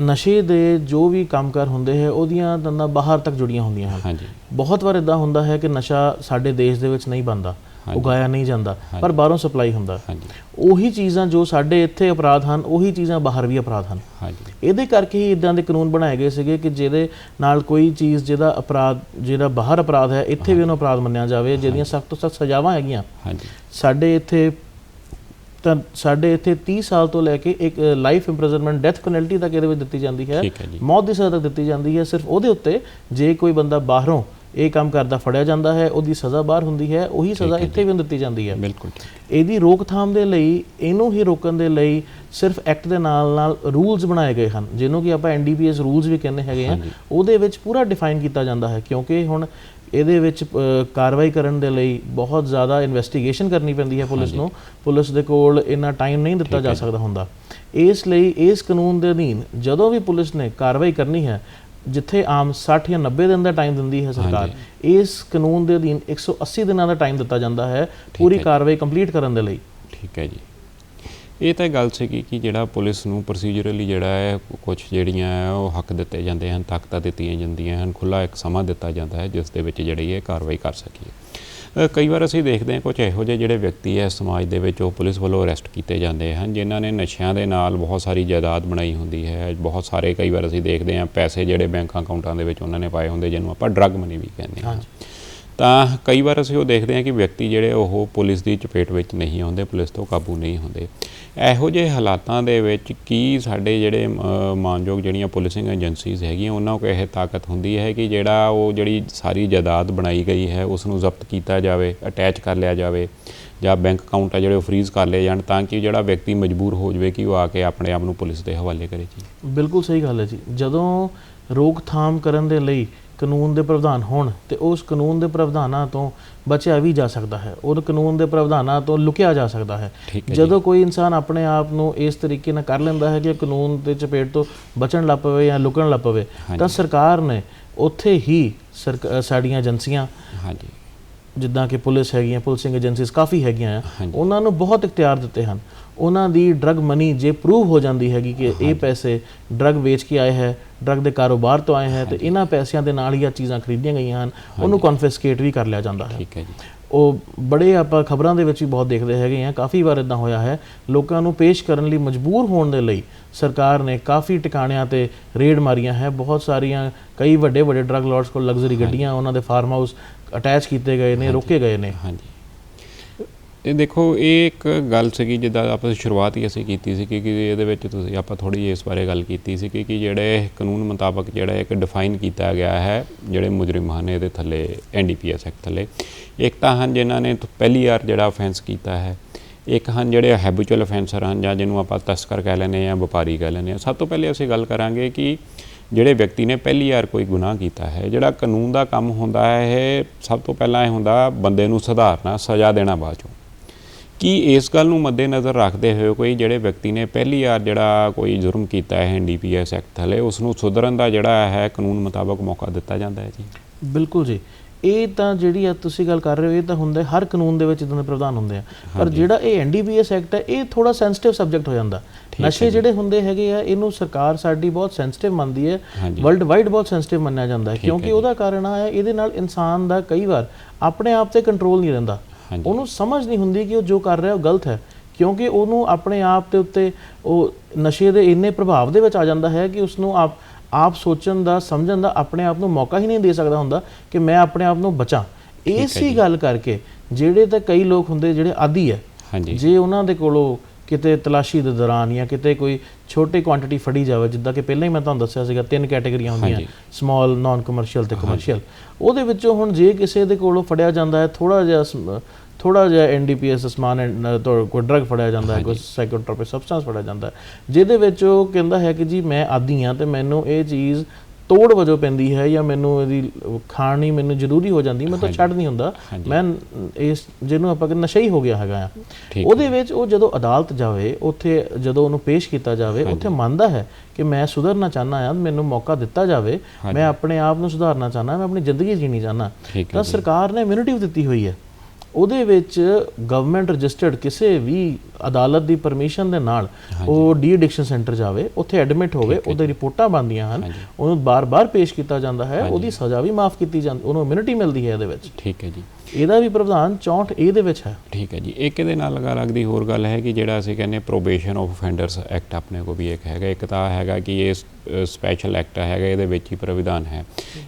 ਨਸ਼ੇ ਦੇ ਜੋ ਵੀ ਕੰਮਕਾਰ ਹੁੰਦੇ ਹੈ ਉਹਦੀਆਂ ਦੰਦਾਂ ਬਾਹਰ ਤੱਕ ਜੁੜੀਆਂ ਹੁੰਦੀਆਂ ਹਨ। ਹਾਂਜੀ। ਬਹੁਤ ਵਾਰ ਇਦਾਂ ਹੁੰਦਾ ਹੈ ਕਿ ਨਸ਼ਾ ਸਾਡੇ ਦੇਸ਼ ਦੇ ਵਿੱਚ ਨਹੀਂ ਹਾਂਜੀ। ਉਗਾਇਆ ਨਹੀਂ ਜਾਂਦਾ ਪਰ ਬਾਹਰੋਂ ਸਪਲਾਈ ਹੁੰਦਾ। ਹਾਂਜੀ। ਉਹੀ ਚੀਜ਼ਾਂ ਜੋ ਸਾਡੇ ਇੱਥੇ ਅਪਰਾਧ ਹਨ ਉਹੀ ਚੀਜ਼ਾਂ ਬਾਹਰ ਵੀ ਅਪਰਾਧ ਹਨ। ਹਾਂਜੀ। ਇਹਦੇ ਕਰਕੇ ਹੀ ਇਦਾਂ ਦੇ ਕਾਨੂੰਨ ਬਣਾਏ ਗਏ ਸੀਗੇ ਕਿ ਜਿਹਦੇ ਨਾਲ ਕੋਈ ਚੀਜ਼ ਜਿਹਦਾ ਅਪਰਾਧ ਜਿਹੜਾ ਬਾਹਰ ਅਪਰਾਧ ਹੈ ਇੱਥੇ ਵੀ ਉਹਨੂੰ ਅਪਰਾਧ ਮੰਨਿਆ ਜਾਵੇ ਜਿਹਦੀਆਂ ਸਖਤ ਤੋਂ ਸਖਤ ਸਜ਼ਾਵਾਂ ਹੈਗੀਆਂ। ਹਾਂਜੀ। ਸਾਡੇ ਇੱਥੇ ਤਾਂ ਸਾਡੇ ਇੱਥੇ 30 ਸਾਲ ਤੋਂ ਲੈ ਕੇ ਇੱਕ ਲਾਈਫ ਇੰਪ੍ਰਿਜ਼ਨਮੈਂਟ ਡੈਥ ਪੈਨਲਟੀ ਤੱਕ ਇਹਦੇ ਵਿੱਚ ਦਿੱਤੀ ਜਾਂਦੀ ਹੈ। ਮੌਤ ਦੀ ਸਜ਼ਾ ਤੱਕ ਦਿੱਤੀ ਜਾਂਦੀ ਹੈ। ਸਿਰਫ ਉਹਦੇ ਉੱਤੇ ਜੇ ਕੋਈ ਬੰਦਾ ਬਾਹਰੋਂ ਇਹ ਕੰਮ ਕਰਦਾ ਫੜਿਆ ਜਾਂਦਾ ਹੈ ਉਹਦੀ ਸਜ਼ਾ ਬਾਹਰ ਹੁੰਦੀ ਹੈ ਉਹੀ ਸਜ਼ਾ ਇੱਥੇ ਵੀ ਦਿੱਤੀ ਜਾਂਦੀ ਹੈ। ਬਿਲਕੁਲ ਇਹਦੀ ਰੋਕਥਾਮ ਦੇ ਲਈ ਇਹਨੂੰ ਹੀ ਰੋਕਣ ਦੇ ਲਈ ਸਿਰਫ ਐਕਟ ਦੇ ਨਾਲ ਨਾਲ ਰੂਲਸ ਬਣਾਏ ਗਏ ਹਨ ਜਿਹਨੂੰ ਕਿ ਆਪਾਂ ਐਨਡੀਪੀਐਸ ਰੂਲਸ ਵੀ ਕਹਿੰਦੇ ਹੈਗੇ ਆ। ਉਹਦੇ ਵਿੱਚ ਪੂਰਾ ਡਿਫਾਈਨ ਕੀਤਾ ਜਾਂਦਾ ਹੈ ਕਿਉਂਕਿ ਹੁਣ ਇਹਦੇ ਵਿੱਚ ਕਾਰਵਾਈ ਕਰਨ ਦੇ ਲਈ ਬਹੁਤ ਜ਼ਿਆਦਾ ਇਨਵੈਸਟੀਗੇਸ਼ਨ ਕਰਨੀ ਪੈਂਦੀ ਹੈ ਪੁਲਿਸ ਨੂੰ। ਪੁਲਿਸ ਦੇ ਕੋਲ ਇੰਨਾ ਟਾਈਮ ਨਹੀਂ ਦਿੱਤਾ ਜਾ ਸਕਦਾ ਹੁੰਦਾ। ਇਸ ਲਈ ਇਸ ਕਾਨੂੰਨ ਦੇ ਅਧੀਨ ਜਦੋਂ ਵੀ ਪੁਲਿਸ ਨੇ ਕਾਰਵਾਈ ਕਰਨੀ ਹੈ ਜਿੱਥੇ ਆਮ 60 ਜਾਂ 90 ਦਿਨ ਦਾ ਟਾਈਮ ਦਿੰਦੀ ਹੈ ਸਰਕਾਰ ਇਸ ਕਾਨੂੰਨ ਦੇ ਅਧੀਨ 180 ਦਿਨਾਂ ਦਾ ਟਾਈਮ ਦਿੱਤਾ ਜਾਂਦਾ ਹੈ ਪੂਰੀ ਕਾਰਵਾਈ ਕੰਪਲੀਟ ਕਰਨ ਦੇ ਲਈ। ਠੀਕ ਹੈ ਜੀ। ਇਹ ਤਾਂ ਗੱਲ ਸੀਗੀ ਕਿ ਜਿਹੜਾ ਪੁਲਿਸ ਨੂੰ ਪ੍ਰੋਸੀਜਰਲੀ ਜਿਹੜਾ ਹੈ ਕੁਝ ਜਿਹੜੀਆਂ ਉਹ ਹੱਕ ਦਿੱਤੇ ਜਾਂਦੇ ਹਨ ਤਾਕਤਾਂ ਦਿੱਤੀਆਂ ਜਾਂਦੀਆਂ ਹਨ ਖੁੱਲਾ ਇੱਕ ਸਮਾਂ ਦਿੱਤਾ ਜਾਂਦਾ ਹੈ ਜਿਸ ਦੇ ਵਿੱਚ ਜਿਹੜੀ ਹੈ ਕਾਰਵਾਈ ਕਰ ਸਕੀਏ। ਕਈ ਵਾਰ ਅਸੀਂ ਦੇਖਦੇ ਹਾਂ ਕੁਝ ਇਹੋ ਜਿਹੇ ਜਿਹੜੇ ਵਿਅਕਤੀ ਹੈ ਸਮਾਜ ਦੇ ਵਿੱਚ, ਉਹ ਪੁਲਿਸ ਵੱਲੋਂ ਅਰੈਸਟ ਕੀਤੇ ਜਾਂਦੇ ਹਨ, ਜਿਨ੍ਹਾਂ ਨੇ ਨਸ਼ਿਆਂ ਦੇ ਨਾਲ ਬਹੁਤ ਸਾਰੀ ਜਾਇਦਾਦ ਬਣਾਈ ਹੁੰਦੀ ਹੈ। ਬਹੁਤ ਸਾਰੇ ਕਈ ਵਾਰ ਅਸੀਂ ਦੇਖਦੇ ਹਾਂ ਪੈਸੇ ਜਿਹੜੇ ਬੈਂਕ ਅਕਾਊਂਟਾਂ ਦੇ ਵਿੱਚ ਉਹਨਾਂ ਨੇ ਪਾਏ ਹੁੰਦੇ, ਜਿਹਨੂੰ ਆਪਾਂ ਡਰੱਗ ਮਨੀ ਵੀ ਕਹਿੰਦੇ ਹਾਂ। ਤਾਂ ਕਈ ਵਾਰ ਅਸੀਂ ਉਹ ਦੇਖਦੇ ਹਾਂ ਕਿ ਵਿਅਕਤੀ ਜਿਹੜੇ ਉਹ ਪੁਲਿਸ ਦੀ ਚਪੇਟ ਵਿੱਚ ਨਹੀਂ ਆਉਂਦੇ, ਪੁਲਿਸ ਤੋਂ ਕਾਬੂ ਨਹੀਂ ਹੁੰਦੇ। ਇਹੋ ਜਿਹੇ ਹਾਲਾਤਾਂ ਦੇ ਵਿੱਚ ਕੀ ਸਾਡੇ ਜਿਹੜੇ ਮਾਨਯੋਗ ਜਿਹੜੀਆਂ ਪੁਲਿਸਿੰਗ ਏਜੰਸੀਜ਼ ਹੈਗੀਆਂ, ਉਹਨਾਂ ਕੋਲ ਇਹ ਤਾਕਤ ਹੁੰਦੀ ਹੈ ਕਿ ਜਿਹੜਾ ਉਹ ਜਿਹੜੀ ਸਾਰੀ ਜਾਇਦਾਦ ਬਣਾਈ ਗਈ ਹੈ ਉਸ ਨੂੰ ਜ਼ਬਤ ਕੀਤਾ ਜਾਵੇ, ਅਟੈਚ ਕਰ ਲਿਆ ਜਾਵੇ ਜਾਂ ਬੈਂਕ ਅਕਾਊਂਟ ਆ ਜਿਹੜੇ ਉਹ ਫ੍ਰੀਜ਼ ਕਰ ਲਏ ਜਾਣ ਤਾਂ ਕਿ ਜਿਹੜਾ ਵਿਅਕਤੀ ਮਜਬੂਰ ਹੋ ਜਾਵੇ ਕਿ ਉਹ ਆ ਕੇ ਆਪਣੇ ਆਪ ਨੂੰ ਪੁਲਿਸ ਦੇ ਹਵਾਲੇ ਕਰੇ। ਜੀ। ਬਿਲਕੁਲ ਸਹੀ ਗੱਲ ਹੈ ਜੀ। ਜਦੋਂ ਰੋਕਥਾਮ ਕਰਨ ਦੇ ਲਈ ਕਾਨੂੰਨ ਦੇ ਪ੍ਰਾਵਧਾਨ ਹੋਣ ਤੇ ਉਸ ਕਾਨੂੰਨ ਦੇ ਪ੍ਰਾਵਧਾਨਾਂ ਤੋਂ ਬਚਿਆ ਵੀ ਜਾ ਸਕਦਾ ਹੈ। ਉਹ ਕਾਨੂੰਨ ਦੇ ਪ੍ਰਾਵਧਾਨਾਂ ਤੋਂ ਲੁਕਿਆ ਜਾ ਸਕਦਾ ਹੈ। ਜਦੋਂ ਕੋਈ ਇਨਸਾਨ ਆਪਣੇ ਆਪ ਨੂੰ ਇਸ ਤਰੀਕੇ ਨਾਲ ਕਰ ਲੈਂਦਾ ਹੈ ਕਿ ਕਾਨੂੰਨ ਦੇ ਚਪੇਟ ਤੋਂ ਬਚਣ ਲੱਗ ਪਵੇ ਜਾਂ ਲੁਕਣ ਲੱਗ ਪਵੇ ਤਾਂ ਸਰਕਾਰ ਨੇ ਉੱਥੇ ਹੀ ਸਾਡੀਆਂ ਏਜੰਸੀਆਂ ਹਾਂਜੀ। ਜਿੱਦਾਂ ਕਿ ਪੁਲਿਸ ਹੈਗੀਆਂ ਪੁਲਿਸਿੰਗ ਏਜੰਸੀਜ਼ ਕਾਫੀ ਹੈਗੀਆਂ ਆ। ਉਹਨਾਂ ਨੂੰ ਬਹੁਤ ਇਖਤਿਆਰ ਦਿੱਤੇ ਹਨ। ਉਹਨਾਂ ਦੀ ਡਰਗ ਮਨੀ ਜੇ ਪ੍ਰੂਵ ਹੋ ਜਾਂਦੀ ਹੈਗੀ ਕਿ ਇਹ ਪੈਸੇ ਡਰਗ ਵੇਚ ਕੇ ਆਏ ਹੈ ਡਰਗ ਦੇ ਕਾਰੋਬਾਰ ਤੋਂ ਆਏ ਹੈ ਤੇ ਇਹਨਾਂ ਪੈਸਿਆਂ ਦੇ ਨਾਲ ਹੀ ਆ ਚੀਜ਼ਾਂ ਖਰੀਦੀਆਂ ਗਈਆਂ ਹਨ ਉਹਨੂੰ ਕਨਫਿਸਕੇਟ ਵੀ ਕਰ ਲਿਆ ਜਾਂਦਾ ਹੈ। ਠੀਕ ਹੈ ਜੀ। ਉਹ ਬੜੇ ਆਪਾਂ ਖਬਰਾਂ ਦੇ ਵਿੱਚ ਵੀ ਬਹੁਤ ਦੇਖਦੇ ਹੈਗੇ ਆ ਕਾਫੀ ਵਾਰ ਇਦਾਂ ਹੋਇਆ ਹੈ ਲੋਕਾਂ ਨੂੰ ਪੇਸ਼ ਕਰਨ ਲਈ ਮਜਬੂਰ ਹੋਣ ਦੇ ਲਈ ਸਰਕਾਰ ਨੇ ਕਾਫੀ ਟਿਕਾਣਿਆਂ ਤੇ ਰੇਡ ਮਾਰੀਆਂ ਹੈ ਬਹੁਤ ਸਾਰੀਆਂ ਕਈ ਵੱਡੇ ਵੱਡੇ ਡਰਗ ਲਾਰਡਸ ਕੋਲ ਲਗਜ਼ਰੀ ਗੱਡੀਆਂ ਉਹਨਾਂ ਦੇ ਫਾਰਮ ਹਾਊਸ ਅਟੈਚ ਕੀਤੇ ਗਏ ਨੇ ਰੋਕੇ ਗਏ ਨੇ। ਹਾਂਜੀ। ਇਹ ਦੇਖੋ, ਇਹ ਇੱਕ ਗੱਲ ਸੀਗੀ ਜਿੱਦਾਂ ਆਪਾਂ ਸ਼ੁਰੂਆਤ ਹੀ ਅਸੀਂ ਕੀਤੀ ਸੀ ਕਿ ਇਹਦੇ ਵਿੱਚ ਤੁਸੀਂ ਆਪਾਂ ਥੋੜੀ ਇਸ ਬਾਰੇ ਗੱਲ ਕੀਤੀ ਸੀ ਕਿ ਕਿ ਜਿਹੜੇ ਕਾਨੂੰਨ ਮੁਤਾਬਕ ਜਿਹੜਾ ਇੱਕ ਡਿਫਾਈਨ ਕੀਤਾ ਗਿਆ ਹੈ, ਜਿਹੜੇ ਮੁਜਰਮ ਹਨ ਇਹਦੇ ਥੱਲੇ ਐਨਡੀਪੀਐਸ ਐਕਟ ਥੱਲੇ, ਇੱਕ ਤਾਂ ਹਨ ਜਿਨ੍ਹਾਂ ਨੇ ਪਹਿਲੀ ਵਾਰ ਜਿਹੜਾ ਅਫੈਂਸ ਕੀਤਾ ਹੈ, ਇੱਕ ਹਨ ਜਿਹੜੇ ਹੈਬਿਚੁਅਲ ਅਫੈਂਸਰ ਹਨ ਜਾਂ ਜਿਹਨੂੰ ਆਪਾਂ ਤਸਕਰ ਕਹਿ ਲੈਂਦੇ ਹਾਂ ਵਪਾਰੀ ਕਹਿ ਲੈਂਦੇ ਹਾਂ। ਸਭ ਤੋਂ ਪਹਿਲੇ ਅਸੀਂ ਗੱਲ ਕਰਾਂਗੇ ਕਿ ਜਿਹੜੇ ਵਿਅਕਤੀ ਨੇ ਪਹਿਲੀ ਵਾਰ ਕੋਈ ਗੁਨਾਹ ਕੀਤਾ ਹੈ, ਜਿਹੜਾ ਕਾਨੂੰਨ ਦਾ ਕੰਮ ਹੁੰਦਾ ਹੈ, ਇਹ ਸਭ ਤੋਂ ਪਹਿਲਾਂ ਇਹ ਹੁੰਦਾ ਬੰਦੇ ਨੂੰ ਸੁਧਾਰਨਾ, ਸਜ਼ਾ ਦੇਣਾ ਬਾਅਦ ਚੋਂ। ਕੀ ਇਸ ਗੱਲ ਨੂੰ ਮੱਦੇਨਜ਼ਰ ਰੱਖਦੇ ਹੋਏ ਕੋਈ ਜਿਹੜੇ ਵਿਅਕਤੀ ਨੇ ਪਹਿਲੀ ਵਾਰ ਜਿਹੜਾ ਕੋਈ ਜੁਰਮ ਕੀਤਾ ਹੈ ਐਨਡੀਪੀਐਸ ਐਕਟ ਥਲੇ ਉਸ ਨੂੰ ਸੁਧਰਨ ਦਾ ਜਿਹੜਾ ਹੈ ਕਾਨੂੰਨ ਮੁਤਾਬਕ ਮੌਕਾ ਦਿੱਤਾ ਜਾਂਦਾ ਹੈ ਜੀ? ਬਿਲਕੁਲ ਜੀ। ਇਹ ਤਾਂ ਜਿਹੜੀ ਆ ਤੁਸੀਂ ਗੱਲ ਕਰ ਰਹੇ ਹੋ ਇਹ ਤਾਂ ਹੁੰਦਾ ਹਰ ਕਾਨੂੰਨ ਦੇ ਵਿੱਚ ਇਦਾਂ ਦੇ ਪ੍ਰਾਵਧਾਨ ਹੁੰਦੇ ਆ। ਪਰ ਜਿਹੜਾ ਇਹ ਐਨਡੀਪੀਐਸ ਐਕਟ ਹੈ ਇਹ ਥੋੜਾ ਸੈਂਸਿਟਿਵ ਸਬਜੈਕਟ ਹੋ ਜਾਂਦਾ। ਨਸ਼ੇ ਜਿਹੜੇ ਹੁੰਦੇ ਹੈਗੇ ਆ ਇਹਨੂੰ ਸਰਕਾਰ ਸਾਡੀ ਬਹੁਤ ਸੈਂਸਿਟਿਵ ਮੰਨਦੀ ਹੈ। ਵਰਲਡ ਵਾਈਡ ਬਹੁਤ ਸੈਂਸਿਟਿਵ ਮੰਨਿਆ ਜਾਂਦਾ ਹੈ ਕਿਉਂਕਿ ਉਹਦਾ ਕਾਰਨ ਆ ਇਹਦੇ ਨਾਲ ਇਨਸਾਨ ਦਾ ਕਈ ਵਾਰ ਆਪਣੇ ਆਪ ਤੇ ਕੰਟਰੋਲ ਨਹੀਂ ਰਹਿੰਦਾ। ਉਹਨੂੰ ਸਮਝ ਨਹੀਂ ਹੁੰਦੀ ਕਿ ਉਹ ਜੋ ਕਰ ਰਿਹਾ ਉਹ ਗਲਤ ਹੈ ਕਿਉਂਕਿ ਉਹਨੂੰ ਆਪਣੇ ਆਪ ਦੇ ਉੱਤੇ ਉਹ ਨਸ਼ੇ ਦੇ ਇੰਨੇ ਪ੍ਰਭਾਵ ਦੇ ਵਿੱਚ ਆ ਜਾਂਦਾ ਹੈ ਕਿ ਉਸ ਨੂੰ ਆਪ ਆਪ ਸੋਚਣ ਦਾ ਸਮਝਣ ਦਾ ਆਪਣੇ ਆਪ ਨੂੰ ਮੌਕਾ ਹੀ ਨਹੀਂ ਦੇ ਸਕਦਾ ਹੁੰਦਾ ਕਿ ਮੈਂ ਆਪਣੇ ਆਪ ਨੂੰ ਬਚਾਂ। ਇਸੇ ਗੱਲ ਕਰਕੇ ਜਿਹੜੇ ਤਾਂ ਕਈ ਲੋਕ ਹੁੰਦੇ ਜਿਹੜੇ ਆਦੀ ਹੈ ਹਾਂਜੀ। ਜੇ ਉਹਨਾਂ ਦੇ ਕੋਲੋਂ ਕਿਤੇ ਤਲਾਸ਼ੀ ਦੇ ਦੌਰਾਨ ਜਾਂ ਕਿਤੇ ਕੋਈ ਛੋਟੀ ਕੁਆਂਟੀਟੀ ਫੜੀ ਜਾਵੇ ਜਿੱਦਾਂ ਕਿ ਪਹਿਲਾਂ ਹੀ ਮੈਂ ਤੁਹਾਨੂੰ ਦੱਸਿਆ ਸੀਗਾ ਤਿੰਨ ਕੈਟਾਗਰੀਆਂ ਹੁੰਦੀਆਂ। ਸਮਾਲ ਨਾਨ ਕਮਰਸ਼ੀਅਲ ਤੇ ਕਮਰਸ਼ੀਅਲ ਉਹਦੇ ਵਿੱਚੋਂ ਹੁਣ ਜੇ ਕਿਸੇ ਦੇ ਕੋਲੋਂ ਫੜਿਆ ਜਾਂਦਾ ਹੈ ਥੋੜਾ ਜਿਹਾ ਥੋੜਾ ਜਿਹਾ ਐਨਡੀਪੀਐਸ ਸਮਾਨ ਕੋਈ ਡਰਗ ਫੜਿਆ ਜਾਂਦਾ ਹੈ ਕੋਈ ਸਾਈਕੋਟ੍ਰੋਪਿਕ ਸਬਸਟੈਂਸ ਫੜਿਆ ਜਾਂਦਾ। ਹੈ ਜਿਹਦੇ ਵਿੱਚ ਉਹ ਕਹਿੰਦਾ ਹੈ ਕਿ ਜੀ ਮੈਂ ਆਦੀ ਹਾਂ ਤੇ ਮੈਨੂੰ ਇਹ ਚੀਜ਼ ਤੋੜ ਵਜੋਂ ਪੈਂਦੀ ਹੈ ਜਾਂ ਮੈਨੂੰ ਇਹਦੀ ਖਾਣੀ ਮੈਨੂੰ ਜ਼ਰੂਰੀ ਹੋ ਜਾਂਦੀ ਮੈਂ ਤਾਂ ਛੱਡ ਨਹੀਂ ਹੁੰਦਾ। ਮੈਂ ਇਸ ਜਿਹਨੂੰ ਆਪਾਂ ਕਹਿੰਦੇ ਨਸ਼ਾ ਹੀ ਹੋ ਗਿਆ ਹੈਗਾ ਆ। ਉਹਦੇ ਵਿੱਚ ਉਹ ਜਦੋਂ ਅਦਾਲਤ ਜਾਵੇ ਉੱਥੇ ਜਦੋਂ ਉਹਨੂੰ ਪੇਸ਼ ਕੀਤਾ ਜਾਵੇ ਉੱਥੇ ਮੰਨਦਾ ਹੈ ਕਿ ਮੈਂ ਸੁਧਰਨਾ ਚਾਹਨਾ ਆ ਮੈਨੂੰ ਮੌਕਾ ਦਿੱਤਾ ਜਾਵੇ ਮੈਂ ਆਪਣੇ ਆਪ ਨੂੰ ਸੁਧਾਰਨਾ ਚਾਹਨਾ ਮੈਂ ਆਪਣੀ ਜ਼ਿੰਦਗੀ ਜੀਣੀ ਚਾਹਨਾ ਤਾਂ ਸਰਕਾਰ ਨੇ ਇਮਿਊਨਿਟੀ ਦਿੱਤੀ ਹੋਈ ਹੈ। ਉਹਦੇ ਵਿੱਚ ਗਵਰਨਮੈਂਟ ਰਜਿਸਟਰਡ ਕਿਸੇ ਵੀ ਅਦਾਲਤ ਦੀ ਪਰਮਿਸ਼ਨ ਦੇ ਨਾਲ ਉਹ ਡੀ ਐਡਿਕਸ਼ਨ ਸੈਂਟਰ ਜਾਵੇ ਉੱਥੇ ਐਡਮਿਟ ਹੋਵੇ ਉਹਦੇ ਰਿਪੋਰਟਾਂ ਬਣਦੀਆਂ ਹਨ ਉਹਨੂੰ ਬਾਰ-ਬਾਰ ਪੇਸ਼ ਕੀਤਾ ਜਾਂਦਾ ਹੈ ਉਹਦੀ ਸਜ਼ਾ ਵੀ ਮਾਫ ਕੀਤੀ ਜਾਂਦੀ ਉਹਨੂੰ ਇਮਿਊਨਿਟੀ ਮਿਲਦੀ ਹੈ ਇਹਦੇ ਵਿੱਚ। ਠੀਕ ਹੈ ਜੀ। ਇਹਦਾ ਵੀ ਪ੍ਰਾਵਧਾਨ 64 ਏ ਦੇ ਵਿੱਚ ਹੈ। ਠੀਕ ਹੈ ਜੀ। ਇੱਕ ਇਹਦੇ ਨਾਲ ਲਗਾ ਲੱਗਦੀ ਹੋਰ ਗੱਲ ਹੈ ਕਿ ਜਿਹੜਾ ਅਸੀਂ ਕਹਿੰਦੇ ਪ੍ਰੋਬੇਸ਼ਨ ਆਫ ਅਫੈਂਡਰਸ ਐਕਟ ਆਪਣੇ ਕੋ ਵੀ ਇੱਕ ਹੈਗਾ। ਇੱਕ ਤਾਂ ਹੈਗਾ ਕਿ ਇਹ ਸਪੈਸ਼ਲ ਐਕਟ ਹੈਗਾ ਇਹਦੇ ਵਿੱਚ ਹੀ ਪ੍ਰਵਿਧਾਨ ਹੈ।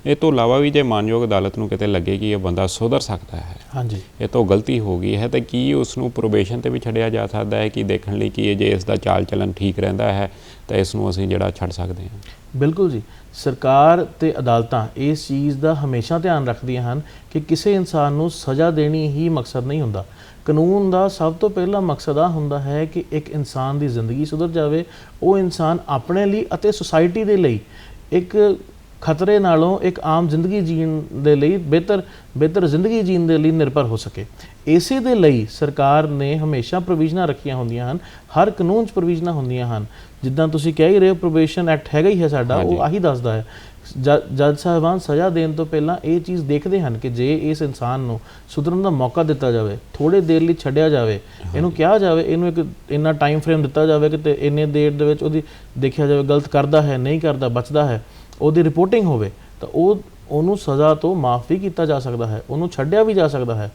ਇਹ ਤੋਂ ਇਲਾਵਾ ਵੀ ਜੇ ਮਾਨਯੋਗ ਅਦਾਲਤ ਨੂੰ ਕਿਤੇ ਲੱਗੇ ਕਿ ਇਹ ਬੰਦਾ ਸੁਧਰ ਸਕਦਾ ਹੈ ਹਾਂਜੀ। ਇਹ ਤੋਂ ਗਲਤੀ ਹੋ ਗਈ ਹੈ ਤਾਂ ਕੀ ਉਸ ਨੂੰ ਪ੍ਰੋਬੇਸ਼ਨ ਤੇ ਵੀ ਛੱਡਿਆ ਜਾ ਸਕਦਾ ਹੈ ਕਿ ਦੇਖਣ ਲਈ ਕਿ ਇਹ ਜੇ ਇਸ ਦਾ ਚਾਲ ਚੱਲਣ ਠੀਕ ਰਹਿੰਦਾ ਹੈ ਤਾਂ ਇਸ ਨੂੰ ਅਸੀਂ ਜਿਹੜਾ ਛੱਡ ਸਕਦੇ ਹਾਂ? ਬਿਲਕੁਲ ਜੀ। ਸਰਕਾਰ ਤੇ ਅਦਾਲਤਾਂ ਇਸ ਚੀਜ਼ ਦਾ ਹਮੇਸ਼ਾ ਧਿਆਨ ਰੱਖਦੀਆਂ ਹਨ ਕਿ ਕਿਸੇ ਇਨਸਾਨ ਨੂੰ ਸਜ਼ਾ ਦੇਣੀ ਹੀ ਮਕਸਦ ਨਹੀਂ ਹੁੰਦਾ। ਕਾਨੂੰਨ ਦਾ ਸਭ ਤੋਂ ਪਹਿਲਾ ਮਕਸਦ ਆ ਹੁੰਦਾ ਹੈ ਕਿ ਇੱਕ ਇਨਸਾਨ ਦੀ ਜ਼ਿੰਦਗੀ ਸੁਧਰ ਜਾਵੇ। ਉਹ ਇਨਸਾਨ ਆਪਣੇ ਲਈ ਅਤੇ ਸੁਸਾਇਟੀ ਦੇ ਲਈ ਇੱਕ ਖਤਰੇ ਨਾਲੋਂ ਇੱਕ ਆਮ ਜ਼ਿੰਦਗੀ ਜੀਣ ਦੇ ਲਈ ਬਿਹਤਰ ਬਿਹਤਰ ਜ਼ਿੰਦਗੀ ਜੀਣ ਦੇ ਲਈ ਨਿਰਭਰ ਹੋ ਸਕੇ। ਇਸੇ ਦੇ ਲਈ ਸਰਕਾਰ ਨੇ ਹਮੇਸ਼ਾ ਪ੍ਰੋਵੀਜ਼ਨਾਂ ਰੱਖੀਆਂ ਹੁੰਦੀਆਂ ਹਨ ਹਰ ਕਾਨੂੰਨ 'ਚ ਪ੍ਰੋਵੀਜ਼ਨਾਂ ਹੁੰਦੀਆਂ ਹਨ। ਜਿੱਦਾਂ ਤੁਸੀਂ ਕਹਿ ਹੀ ਰਹੇ ਹੋ ਪ੍ਰੋਬੇਸ਼ਨ ਐਕਟ ਹੈਗਾ ਹੀ ਹੈ ਸਾਡਾ ਉਹ ਆਹੀ ਦੱਸਦਾ ਹੈ। ਜੱਜ ਸਾਹਿਬਾਨ ਸਜ਼ਾ ਦੇਣ ਤੋਂ ਪਹਿਲਾਂ ਇਹ ਚੀਜ਼ ਦੇਖਦੇ ਹਨ ਕਿ ਜੇ ਇਸ ਇਨਸਾਨ ਨੂੰ ਸੁਧਰਨ ਦਾ ਮੌਕਾ ਦਿੱਤਾ ਜਾਵੇ ਥੋੜੇ ਦੇਰ ਲਈ ਛੱਡਿਆ ਜਾਵੇ ਇਹਨੂੰ ਕਿਹਾ ਜਾਵੇ ਇਹਨੂੰ ਇੱਕ ਇੰਨਾ ਟਾਈਮ ਫਰੇਮ ਦਿੱਤਾ ਜਾਵੇ ਕਿ ਤੇ ਇੰਨੇ ਦੇਰ ਦੇ ਵਿੱਚ ਉਹਦੀ ਦੇਖਿਆ ਜਾਵੇ ਗਲਤ ਕਰਦਾ ਹੈ ਨਹੀਂ ਕਰਦਾ ਬਚਦਾ ਹੈ ਉਹਦੀ ਰਿਪੋਰਟਿੰਗ ਹੋਵੇ ਤਾਂ ਉਹ ਉਹਨੂੰ ਸਜ਼ਾ ਤੋਂ ਮਾਫ ਵੀ ਕੀਤਾ ਜਾ ਸਕਦਾ ਹੈ ਉਹਨੂੰ ਛੱਡਿਆ ਵੀ ਜਾ ਸਕਦਾ ਹੈ।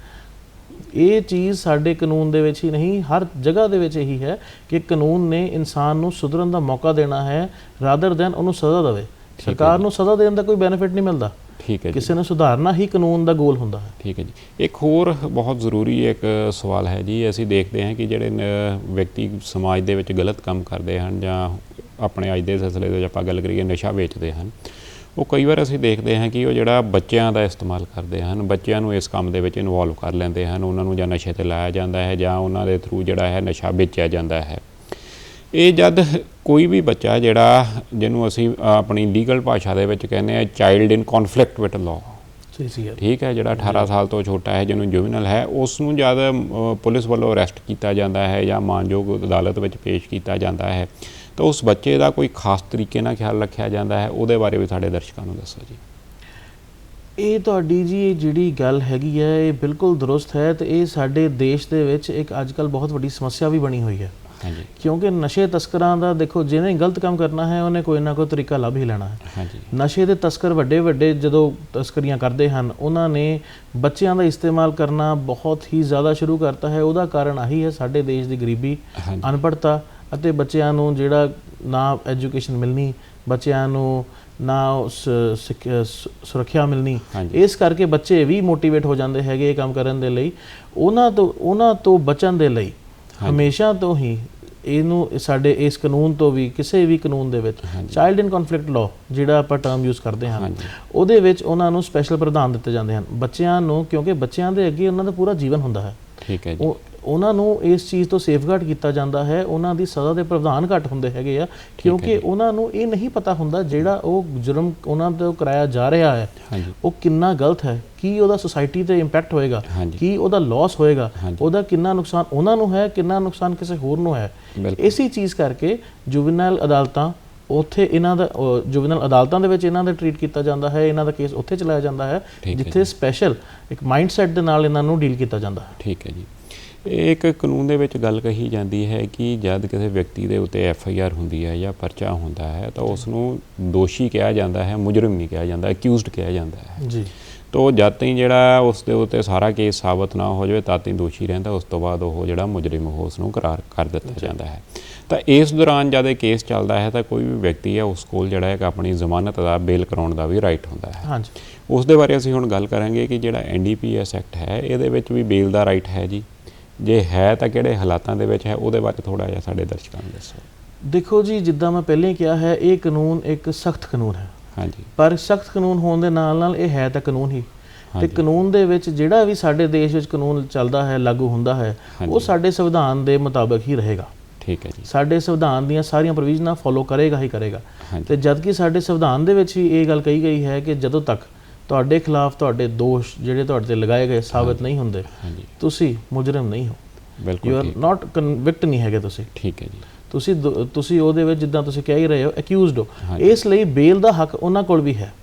ਇਹ ਚੀਜ਼ ਸਾਡੇ ਕਾਨੂੰਨ ਦੇ ਵਿੱਚ ਹੀ ਨਹੀਂ ਹਰ ਜਗ੍ਹਾ ਦੇ ਵਿੱਚ ਇਹੀ ਹੈ ਕਿ ਕਾਨੂੰਨ ਨੇ ਇਨਸਾਨ ਨੂੰ ਸੁਧਰਨ ਦਾ ਮੌਕਾ ਦੇਣਾ ਹੈ ਰਾਦਰ ਦੈਨ ਉਹਨੂੰ ਸਜ਼ਾ ਦੇਵੇ। ਸਰਕਾਰ ਨੂੰ ਸਜ਼ਾ ਦੇਣ ਦਾ ਕੋਈ ਬੈਨੀਫਿਟ ਨਹੀਂ ਮਿਲਦਾ। ਠੀਕ ਹੈ ਜੀ। ਕਿਸੇ ਨੂੰ ਸੁਧਾਰਨਾ ਹੀ ਕਾਨੂੰਨ ਦਾ ਗੋਲ ਹੁੰਦਾ ਹੈ। ਠੀਕ ਹੈ ਜੀ। ਇੱਕ ਹੋਰ ਬਹੁਤ ਜ਼ਰੂਰੀ ਇੱਕ ਸਵਾਲ ਹੈ ਜੀ ਅਸੀਂ ਦੇਖਦੇ ਹਾਂ ਕਿ ਜਿਹੜੇ ਵਿਅਕਤੀ ਸਮਾਜ ਦੇ ਵਿੱਚ ਗਲਤ ਕੰਮ ਕਰਦੇ ਹਨ ਜਾਂ ਆਪਣੇ ਅੱਜ ਦੇ ਸਿਲਸਿਲੇ ਦੇ ਵਿੱਚ ਆਪਾਂ ਗੱਲ ਕਰੀਏ ਨਸ਼ਾ ਵੇਚਦੇ ਹਨ। ਉਹ ਕਈ ਵਾਰ ਅਸੀਂ ਦੇਖਦੇ ਹਾਂ ਕਿ ਉਹ ਜਿਹੜਾ ਬੱਚਿਆਂ ਦਾ ਇਸਤੇਮਾਲ ਕਰਦੇ ਹਨ ਬੱਚਿਆਂ ਨੂੰ ਇਸ ਕੰਮ ਦੇ ਵਿੱਚ ਇਨਵੋਲਵ ਕਰ ਲੈਂਦੇ ਹਨ ਉਹਨਾਂ ਨੂੰ ਜਾਂ ਨਸ਼ੇ ਤੇ ਲਾਇਆ ਜਾਂਦਾ ਹੈ ਜਾਂ ਉਹਨਾਂ ਦੇ ਥਰੂ ਜਿਹੜਾ ਹੈ ਨਸ਼ਾ ਵੇਚਿਆ ਜਾਂਦਾ ਹੈ। ਇਹ ਜਦ ਕੋਈ ਵੀ ਬੱਚਾ ਜਿਹੜਾ ਜਿਹਨੂੰ ਅਸੀਂ ਆਪਣੀ ਲੀਗਲ ਭਾਸ਼ਾ ਦੇ ਵਿੱਚ ਕਹਿੰਦੇ ਆ child in conflict with law ਠੀਕ ਹੈ ਜਿਹੜਾ 18 ਸਾਲ ਤੋਂ ਛੋਟਾ ਹੈ ਜਿਹਨੂੰ ਜੁਵਨਲ ਹੈ ਉਸ ਨੂੰ ਜਦ ਪੁਲਿਸ ਵੱਲੋਂ ਅਰੈਸਟ ਕੀਤਾ ਜਾਂਦਾ ਹੈ ਜਾਂ ਮਾਨਯੋਗ ਅਦਾਲਤ ਵਿੱਚ ਪੇਸ਼ ਕੀਤਾ ਜਾਂਦਾ ਹੈ ਤਾਂ ਉਸ ਬੱਚੇ ਦਾ ਕੋਈ ਖਾਸ ਤਰੀਕੇ ਨਾਲ ਖਿਆਲ ਰੱਖਿਆ ਜਾਂਦਾ ਹੈ? ਉਹਦੇ ਬਾਰੇ ਵੀ ਸਾਡੇ ਦਰਸ਼ਕਾਂ ਨੂੰ ਦੱਸੋ ਜੀ। ਇਹ ਤੁਹਾਡੀ ਜੀ ਇਹ ਜਿਹੜੀ ਗੱਲ ਹੈਗੀ ਹੈ ਇਹ ਬਿਲਕੁਲ ਦਰੁਸਤ ਹੈ ਤੇ ਇਹ ਸਾਡੇ ਦੇਸ਼ ਦੇ ਵਿੱਚ ਇੱਕ ਅੱਜਕੱਲ ਬਹੁਤ ਵੱਡੀ ਸਮੱਸਿਆ ਵੀ ਬਣੀ ਹੋਈ ਹੈ। ਹਾਂਜੀ। ਕਿਉਂਕਿ ਨਸ਼ੇ ਤਸਕਰਾਂ ਦਾ ਦੇਖੋ ਜਿਹਨੇ ਗਲਤ ਕੰਮ ਕਰਨਾ ਹੈ ਉਹਨੇ ਕੋਈ ਨਾ ਕੋਈ ਤਰੀਕਾ ਲੱਭ ਹੀ ਲੈਣਾ ਹੈ। ਹਾਂਜੀ। ਨਸ਼ੇ ਦੇ ਤਸਕਰ ਵੱਡੇ ਵੱਡੇ ਜਦੋਂ ਤਸਕਰੀਆਂ ਕਰਦੇ ਹਨ ਉਹਨਾਂ ਨੇ ਬੱਚਿਆਂ ਦਾ ਇਸਤੇਮਾਲ ਕਰਨਾ ਬਹੁਤ ਹੀ ਜ਼ਿਆਦਾ ਸ਼ੁਰੂ ਕਰਤਾ ਹੈ। ਉਹਦਾ ਕਾਰਨ ਆਹੀ ਹੈ ਸਾਡੇ ਦੇਸ਼ ਦੀ ਗਰੀਬੀ ਹਾਂਜੀ। ਅਨਪੜ੍ਹਤਾ ਅਤੇ ਬੱਚਿਆਂ ਨੂੰ ਜਿਹੜਾ ਨਾ ਐਜੂਕੇਸ਼ਨ ਮਿਲਣੀ ਬੱਚਿਆਂ ਨੂੰ ਨਾ ਸੁਰੱਖਿਆ ਮਿਲਣੀ। ਇਸ ਕਰਕੇ ਬੱਚੇ ਵੀ ਮੋਟੀਵੇਟ ਹੋ ਜਾਂਦੇ ਹੈਗੇ ਇਹ ਕੰਮ ਕਰਨ ਦੇ ਲਈ। ਉਹਨਾਂ ਤੋਂ ਉਹਨਾਂ ਤੋਂ ਬਚਣ ਦੇ ਲਈ ਹਮੇਸ਼ਾ ਤੋਂ ਹੀ ਇਹਨੂੰ ਸਾਡੇ ਇਸ ਕਾਨੂੰਨ ਤੋਂ ਵੀ ਕਿਸੇ ਵੀ ਕਾਨੂੰਨ ਦੇ ਵਿੱਚ ਚਾਈਲਡ ਇਨ ਕਨਫਲਿਕਟ ਲਾਅ ਜਿਹੜਾ ਆਪਾਂ ਟਰਮ ਯੂਜ਼ ਕਰਦੇ ਹਾਂ। ਉਹਦੇ ਵਿੱਚ ਉਹਨਾਂ ਨੂੰ ਸਪੈਸ਼ਲ ਪ੍ਰਧਾਨ ਦਿੱਤੇ ਜਾਂਦੇ ਹਨ। ਬੱਚਿਆਂ ਨੂੰ ਕਿਉਂਕਿ ਬੱਚਿਆਂ ਦੇ ਅੱਗੇ ਉਹਨਾਂ ਦਾ ਪੂਰਾ ਜੀਵਨ ਹੁੰਦਾ ਹੈ। ਠੀਕ ਹੈ ਜੀ। ਉਹ ਉਹਨਾਂ ਨੂੰ ਇਸ ਚੀਜ਼ ਤੋਂ ਸੇਫਗਾਰਡ ਕੀਤਾ ਜਾਂਦਾ ਹੈ। ਉਹਨਾਂ ਦੀ ਸਜ਼ਾ ਦੇ ਪ੍ਰਾਵਧਾਨ ਘੱਟ ਹੁੰਦੇ ਹੈਗੇ ਆ ਕਿਉਂਕਿ ਉਹਨਾਂ ਨੂੰ ਇਹ ਨਹੀਂ ਪਤਾ ਹੁੰਦਾ ਜਿਹੜਾ ਉਹ ਜੁਰਮ ਉਹਨਾਂ ਤੋਂ ਕਰਾਇਆ ਜਾ ਰਿਹਾ ਹੈ। ਉਹ ਕਿੰਨਾ ਗਲਤ ਹੈ ਕੀ ਉਹਦਾ ਸੋਸਾਇਟੀ ਤੇ ਇੰਪੈਕਟ ਹੋਏਗਾ। ਕੀ ਉਹਦਾ ਲਾਸ ਹੋਏਗਾ। ਉਹਦਾ ਕਿੰਨਾ ਨੁਕਸਾਨ ਉਹਨਾਂ ਨੂੰ ਹੈ ਕਿੰਨਾ ਨੁਕਸਾਨ ਕਿਸੇ ਹੋਰ ਨੂੰ ਹੈ। ਇਸੇ ਚੀਜ਼ ਕਰਕੇ ਜੁਵੈਨਲ ਅਦਾਲਤਾਂ ਉੱਥੇ ਇਹਨਾਂ ਦਾ ਜੁਵੈਨਲ ਅਦਾਲਤਾਂ ਦੇ ਵਿੱਚ ਇਹਨਾਂ ਦਾ ਟਰੀਟ ਕੀਤਾ ਜਾਂਦਾ ਹੈ ਇਹਨਾਂ ਦਾ ਕੇਸ ਉੱਥੇ ਚਲਾਇਆ ਜਾਂਦਾ ਹੈ ਜਿੱਥੇ ਸਪੈਸ਼ਲ ਇੱਕ ਮਾਈਂਡਸੈਟ ਦੇ ਨਾਲ ਇਹਨਾਂ ਨੂੰ ਡੀਲ ਕੀਤਾ ਜਾਂਦਾ ਹੈ। ਠੀਕ ਹੈ ਜੀ। ਇੱਕ ਕਾਨੂੰਨ ਦੇ ਵਿੱਚ ਗੱਲ ਕਹੀ ਜਾਂਦੀ ਹੈ ਕਿ ਜਦ ਕਿਸੇ ਵਿਅਕਤੀ ਦੇ ਉੱਤੇ ਐਫ ਆਈ ਆਰ ਹੁੰਦੀ ਹੈ ਜਾਂ ਪਰਚਾ ਹੁੰਦਾ ਹੈ ਤਾਂ ਉਸ ਨੂੰ ਦੋਸ਼ੀ ਕਿਹਾ ਜਾਂਦਾ ਹੈ ਮੁਜਰਮ ਨਹੀਂ ਕਿਹਾ ਜਾਂਦਾ ਅਕਿਊਜ਼ਡ ਕਿਹਾ ਜਾਂਦਾ ਹੈ। ਜੀ। ਤੋ ਜਦ ਤਾਈਂ ਜਿਹੜਾ ਉਸ ਦੇ ਉੱਤੇ ਸਾਰਾ ਕੇਸ ਸਾਬਤ ਨਾ ਹੋ ਜਾਵੇ ਤਦ ਤਾਈਂ ਦੋਸ਼ੀ ਰਹਿੰਦਾ ਉਸ ਤੋਂ ਬਾਅਦ ਉਹ ਜਿਹੜਾ ਮੁਜਰਮ ਉਹ ਉਸ ਨੂੰ ਕਰਾਰ ਕਰ ਦਿੱਤਾ ਜਾਂਦਾ ਹੈ। ਤਾਂ ਇਸ ਦੌਰਾਨ ਜਦ ਇਹ ਕੇਸ ਚੱਲਦਾ ਹੈ ਤਾਂ ਕੋਈ ਵੀ ਵਿਅਕਤੀ ਹੈ ਉਸ ਕੋਲ ਜਿਹੜਾ ਹੈ ਆਪਣੀ ਜ਼ਮਾਨਤ ਦਾ ਬੇਲ ਕਰਾਉਣ ਦਾ ਵੀ ਰਾਈਟ ਹੁੰਦਾ ਹੈ। ਹਾਂਜੀ। ਉਸ ਦੇ ਬਾਰੇ ਅਸੀਂ ਹੁਣ ਗੱਲ ਕਰਾਂਗੇ ਕਿ ਜਿਹੜਾ ਐਨਡੀਪੀਐਸ ਐਕਟ ਹੈ ਇਹਦੇ ਵਿੱਚ ਵੀ ਬੇਲ ਦਾ ਰਾਈਟ ਹੈ ਜੀ। ਜੇ ਹੈ ਤਾਂ ਕਿਹੜੇ ਹਾਲਾਤਾਂ ਦੇ ਵਿੱਚ ਹੈ? ਉਹਦੇ ਬਾਰੇ ਥੋੜਾ ਜਿਹਾ ਸਾਡੇ ਦਰਸ਼ਕਾਂ ਨੂੰ ਦੱਸੋ। ਦੇਖੋ ਜੀ ਜਿੱਦਾਂ ਮੈਂ ਪਹਿਲਾਂ ਹੀ ਕਿਹਾ ਹੈ ਇਹ ਕਾਨੂੰਨ ਇੱਕ ਸਖਤ ਕਾਨੂੰਨ ਹੈ। ਹਾਂਜੀ। ਪਰ ਸਖਤ ਕਾਨੂੰਨ ਹੋਣ ਦੇ ਨਾਲ ਨਾਲ ਇਹ ਹੈ ਤਾਂ ਕਾਨੂੰਨ ਹੀ। ਤੇ। ਕਾਨੂੰਨ ਦੇ ਵਿੱਚ ਜਿਹੜਾ ਵੀ ਸਾਡੇ ਦੇਸ਼ ਵਿੱਚ ਕਾਨੂੰਨ ਚੱਲਦਾ ਹੈ ਲਾਗੂ ਹੁੰਦਾ ਹੈ। ਉਹ ਸਾਡੇ ਸੰਵਿਧਾਨ ਦੇ ਮੁਤਾਬਕ ਹੀ ਰਹੇਗਾ। ਠੀਕ ਹੈ ਜੀ। ਸਾਡੇ ਸੰਵਿਧਾਨ ਦੀਆਂ ਸਾਰੀਆਂ ਪ੍ਰੋਵੀਜ਼ਨਾਂ ਫੋਲੋ ਕਰੇਗਾ ਹੀ ਕਰੇਗਾ। ਤੇ ਜਦ ਕਿ ਸਾਡੇ ਸੰਵਿਧਾਨ ਦੇ ਵਿੱਚ ਵੀ ਇਹ ਗੱਲ ਕਹੀ ਗਈ ਹੈ ਕਿ ਜਦੋਂ ਤੱਕ ਤੁਹਾਡੇ ਖਿਲਾਫ ਤੁਹਾਡੇ ਦੋਸ਼ ਜਿਹੜੇ ਤੁਹਾਡੇ ਤੇ ਲਗਾਏ ਗਏ ਸਾਬਤ ਨਹੀਂ ਹੁੰਦੇ ਤੁਸੀਂ ਮੁਜਰਮ ਨਹੀਂ ਹੋ। ਯੂ ਆਰ ਨਾਟ ਕਨਵਿਕਟ ਨਹੀਂ ਹੈਗੇ ਤੁਸੀਂ। ਠੀਕ ਹੈ ਜੀ। ਤੁਸੀਂ ਤੁਸੀਂ ਉਹਦੇ ਵਿੱਚ ਜਿੱਦਾਂ ਤੁਸੀਂ ਕਹਿ ਹੀ ਰਹੇ ਹੋ ਅਕਿਊਜ਼ਡ ਹੋ। ਇਸ ਲਈ ਬੇਲ ਦਾ ਹੱਕ ਉਹਨਾਂ ਕੋਲ ਵੀ ਹੈ।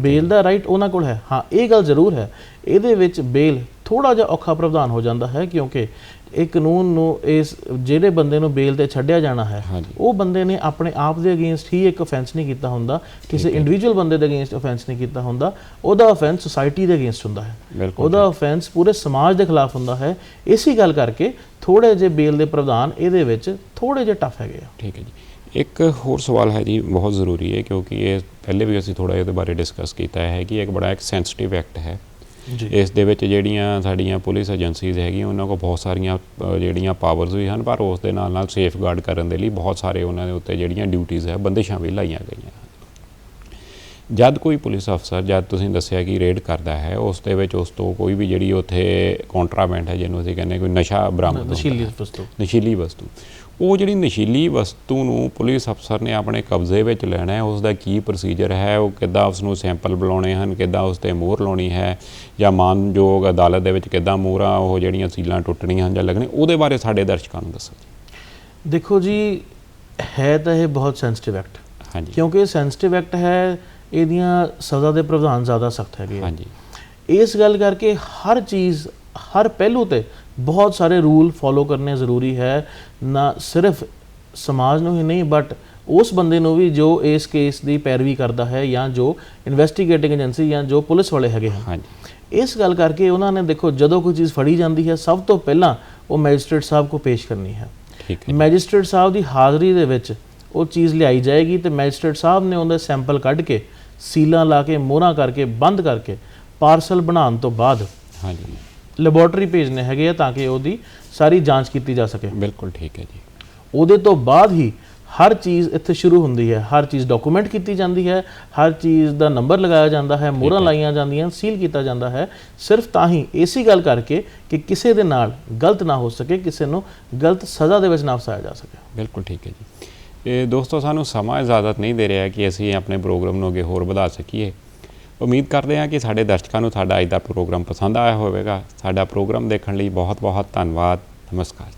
ਬੇਲ ਦਾ ਰਾਈਟ ਉਹਨਾਂ ਕੋਲ ਹੈ। ਹਾਂ ਇਹ ਗੱਲ ਜ਼ਰੂਰ ਹੈ। ਇਹਦੇ ਵਿੱਚ ਬੇਲ ਥੋੜਾ ਜਿਹਾ ਔਖਾ ਪ੍ਰਾਵਧਾਨ ਹੋ ਜਾਂਦਾ ਹੈ ਕਿਉਂਕਿ ਇਹ ਕਾਨੂੰਨ ਨੂੰ ਇਸ ਜਿਹੜੇ ਬੰਦੇ ਨੂੰ ਬੇਲ ਤੇ ਛੱਡਿਆ ਜਾਣਾ ਹੈ। ਉਹ ਬੰਦੇ ਨੇ ਆਪਣੇ ਆਪ ਦੇ ਅਗੇਂਸਟ ਹੀ ਇੱਕ ਅਫੈਂਸ ਨਹੀਂ ਕੀਤਾ ਹੁੰਦਾ ਕਿਸੇ ਇੰਡੀਵਿਜੂਅਲ ਬੰਦੇ ਦੇ ਅਗੇਂਸਟ ਅਫੈਂਸ ਨਹੀਂ ਕੀਤਾ ਹੁੰਦਾ ਉਹਦਾ ਅਫੈਂਸ ਸੁਸਾਇਟੀ ਦੇ ਅਗੇਂਸਟ ਹੁੰਦਾ ਹੈ। ਉਹਦਾ ਅਫੈਂਸ ਪੂਰੇ ਸਮਾਜ ਦੇ ਖਿਲਾਫ ਹੁੰਦਾ ਹੈ। ਇਸੇ ਗੱਲ ਕਰਕੇ ਥੋੜੇ ਜਿਹੇ ਬੇਲ ਦੇ ਪ੍ਰਾਵਧਾਨ ਇਹਦੇ ਵਿੱਚ ਥੋੜੇ ਜਿਹੇ ਟਫ ਹੈਗੇ ਆ। ਠੀਕ ਹੈ ਜੀ। ਇੱਕ ਹੋਰ ਸਵਾਲ ਹੈ ਜੀ ਬਹੁਤ ਜ਼ਰੂਰੀ ਹੈ ਕਿਉਂਕਿ ਇਹ ਪਹਿਲੇ ਵੀ ਅਸੀਂ ਥੋੜਾ ਇਹਦੇ ਬਾਰੇ ਡਿਸਕਸ ਕੀਤਾ ਹੈ ਕਿ ਇੱਕ ਬੜਾ ਇੱਕ ਸੈਂਸਿਟਿਵ ਐਕਟ ਹੈ। ਇਸ ਦੇ ਵਿੱਚ ਜਿਹੜੀਆਂ ਸਾਡੀਆਂ ਪੁਲਿਸ ਏਜੰਸੀਜ਼ ਹੈਗੀਆਂ ਉਹਨਾਂ ਕੋਲ ਬਹੁਤ ਸਾਰੀਆਂ ਜਿਹੜੀਆਂ ਪਾਵਰਸ ਵੀ ਹਨ ਪਰ ਉਸ ਦੇ ਨਾਲ ਨਾਲ ਸੇਫਗਾਰਡ ਕਰਨ ਦੇ ਲਈ ਬਹੁਤ ਸਾਰੇ ਉਹਨਾਂ ਦੇ ਉੱਤੇ ਜਿਹੜੀਆਂ ਡਿਊਟੀਆਂ ਹੈ ਬੰਦਿਸ਼ਾਂ ਵੀ ਲਾਈਆਂ ਗਈਆਂ ਜਦ ਕੋਈ ਪੁਲਿਸ ਅਫਸਰ ਜਦ ਤੁਸੀਂ ਦੱਸਿਆ ਕਿ ਰੇਡ ਕਰਦਾ ਹੈ ਉਸ ਦੇ ਵਿੱਚ ਉਸ ਤੋਂ ਕੋਈ ਵੀ ਜਿਹੜੀ ਉੱਥੇ ਕੰਟਰਾਬੈਂਡ ਹੈ ਜਿਹਨੂੰ ਅਸੀਂ ਕਹਿੰਦੇ ਕੋਈ ਨਸ਼ਾ ਬਰਾਮਦ ਨਸ਼ੀਲੀ। ਵਸਤੂ। ਨਸ਼ੀਲੀ ਵਸਤੂ। ਉਹ ਜਿਹੜੀ ਨਸ਼ੀਲੀ ਵਸਤੂ ਨੂੰ ਪੁਲਿਸ ਅਫਸਰ ਨੇ ਆਪਣੇ ਕਬਜ਼ੇ ਵਿੱਚ ਲੈਣਾ ਹੈ ਉਸ ਦਾ ਕੀ ਪ੍ਰੋਸੀਜਰ ਹੈ ਉਹ ਕਿੱਦਾਂ ਉਸ ਨੂੰ ਸੈਂਪਲ ਬੁਲਾਉਣੇ ਹਨ ਕਿੱਦਾਂ ਉਸ ਤੇ ਮੋਹਰ ਲਾਉਣੀ ਹੈ ਜਾਂ ਮਾਨਯੋਗ ਅਦਾਲਤ ਦੇ ਵਿੱਚ ਕਿੱਦਾਂ ਮੋਹਰਾਂ ਉਹ ਜਿਹੜੀਆਂ ਸੀਲਾਂ ਟੁੱਟਣੀਆਂ ਹਨ ਜਾਂ ਲੱਗਣੀਆਂ ਉਹਦੇ ਬਾਰੇ ਸਾਡੇ ਦਰਸ਼ਕਾਂ ਨੂੰ ਦੱਸੋ ਦੇਖੋ ਜੀ ਹੈ ਤਾਂ ਇਹ ਬਹੁਤ ਸੈਂਸਿਟਿਵ ਐਕਟ ਹਾਂਜੀ। ਕਿਉਂਕਿ ਸੈਂਸਿਟਿਵ ਐਕਟ ਹੈ ਇਹਦੀਆਂ ਸਜ਼ਾ ਦੇ ਪ੍ਰਾਵਧਾਨ ਜ਼ਿਆਦਾ ਸਖਤ ਹੈਗੇ ਹਾਂਜੀ। ਇਸ ਗੱਲ ਕਰਕੇ ਹਰ ਚੀਜ਼ ਹਰ ਪਹਿਲੂ ਤੇ ਬਹੁਤ ਸਾਰੇ ਰੂਲ ਫੋਲੋ ਕਰਨੇ ਜ਼ਰੂਰੀ ਹੈ। ਨਾ ਸਿਰਫ ਸਮਾਜ ਨੂੰ ਹੀ ਨਹੀਂ ਬਟ ਉਸ ਬੰਦੇ ਨੂੰ ਵੀ ਜੋ ਇਸ ਕੇਸ ਦੀ ਪੈਰਵੀ ਕਰਦਾ ਹੈ ਜਾਂ ਜੋ ਇਨਵੈਸਟੀਗੇਟਿੰਗ ਏਜੰਸੀ ਜਾਂ ਜੋ ਪੁਲਿਸ ਵਾਲੇ ਹੈਗੇ ਹਨ। ਹਾਂਜੀ। ਇਸ ਗੱਲ ਕਰਕੇ ਉਹਨਾਂ ਨੇ ਦੇਖੋ ਜਦੋਂ ਕੋਈ ਚੀਜ਼ ਫੜੀ ਜਾਂਦੀ ਹੈ ਸਭ ਤੋਂ ਪਹਿਲਾਂ ਉਹ ਮੈਜਿਸਟ੍ਰੇਟ ਸਾਹਿਬ ਕੋ ਪੇਸ਼ ਕਰਨੀ ਹੈ। ਠੀਕ ਹੈ। ਮੈਜਿਸਟ੍ਰੇਟ ਸਾਹਿਬ ਦੀ ਹਾਜ਼ਰੀ ਦੇ ਵਿੱਚ ਉਹ ਚੀਜ਼ ਲਿਆਈ ਜਾਏਗੀ ਤੇ ਮੈਜਿਸਟ੍ਰੇਟ ਸਾਹਿਬ ਨੇ ਉਹਦੇ ਸੈਂਪਲ ਕੱਢ ਕੇ ਸੀਲਾਂ ਲਾ ਕੇ ਮੋਹਰਾਂ ਕਰਕੇ ਬੰਦ ਕਰਕੇ ਪਾਰਸਲ ਬਣਾਉਣ ਤੋਂ ਬਾਅਦ ਹਾਂਜੀ। ਲੈਬੋਰਟਰੀ ਭੇਜਨੇ ਹੈਗੇ ਆ ਤਾਂ ਕਿ ਉਹਦੀ ਸਾਰੀ ਜਾਂਚ ਕੀਤੀ ਜਾ ਸਕੇ। ਬਿਲਕੁਲ ਠੀਕ ਹੈ ਜੀ। ਉਹਦੇ ਤੋਂ ਬਾਅਦ ਹੀ ਹਰ ਚੀਜ਼ ਇੱਥੇ ਸ਼ੁਰੂ ਹੁੰਦੀ ਹੈ। ਹਰ ਚੀਜ਼ ਡਾਕੂਮੈਂਟ ਕੀਤੀ ਜਾਂਦੀ ਹੈ। ਹਰ ਚੀਜ਼ ਦਾ ਨੰਬਰ ਲਗਾਇਆ ਜਾਂਦਾ ਹੈ। ਮੋਹਰਾਂ ਲਾਈਆਂ ਜਾਂਦੀਆਂ ਸੀਲ ਕੀਤਾ ਜਾਂਦਾ ਹੈ। ਸਿਰਫ ਤਾਂ ਹੀ ਇਸੀ ਗੱਲ ਕਰਕੇ ਕਿ ਕਿਸੇ ਦੇ ਨਾਲ ਗਲਤ ਨਾ ਹੋ ਸਕੇ ਕਿਸੇ ਨੂੰ ਗਲਤ ਸਜ਼ਾ ਦੇ ਵਿੱਚ ਨਾ ਫਸਾਇਆ ਜਾ ਸਕੇ। ਬਿਲਕੁਲ ਠੀਕ ਹੈ ਜੀ। ਇਹ ਦੋਸਤੋ ਸਾਨੂੰ ਸਮਾਂ ਇਜਾਜ਼ਤ ਨਹੀਂ ਦੇ ਰਿਹਾ ਕਿ ਅਸੀਂ ਆਪਣੇ ਪ੍ਰੋਗਰਾਮ ਨੂੰ ਅੱਗੇ ਹੋਰ ਵਧਾ ਸਕੀਏ। ਉਮੀਦ ਕਰਦੇ ਹਾਂ ਕਿ ਸਾਡੇ ਦਰਸ਼ਕਾਂ ਨੂੰ ਸਾਡਾ ਅੱਜ ਦਾ ਪ੍ਰੋਗਰਾਮ ਪਸੰਦ ਆਇਆ ਹੋਵੇਗਾ। ਸਾਡਾ ਪ੍ਰੋਗਰਾਮ ਦੇਖਣ ਲਈ ਬਹੁਤ ਬਹੁਤ ਧੰਨਵਾਦ। ਨਮਸਕਾਰ। ਜੀ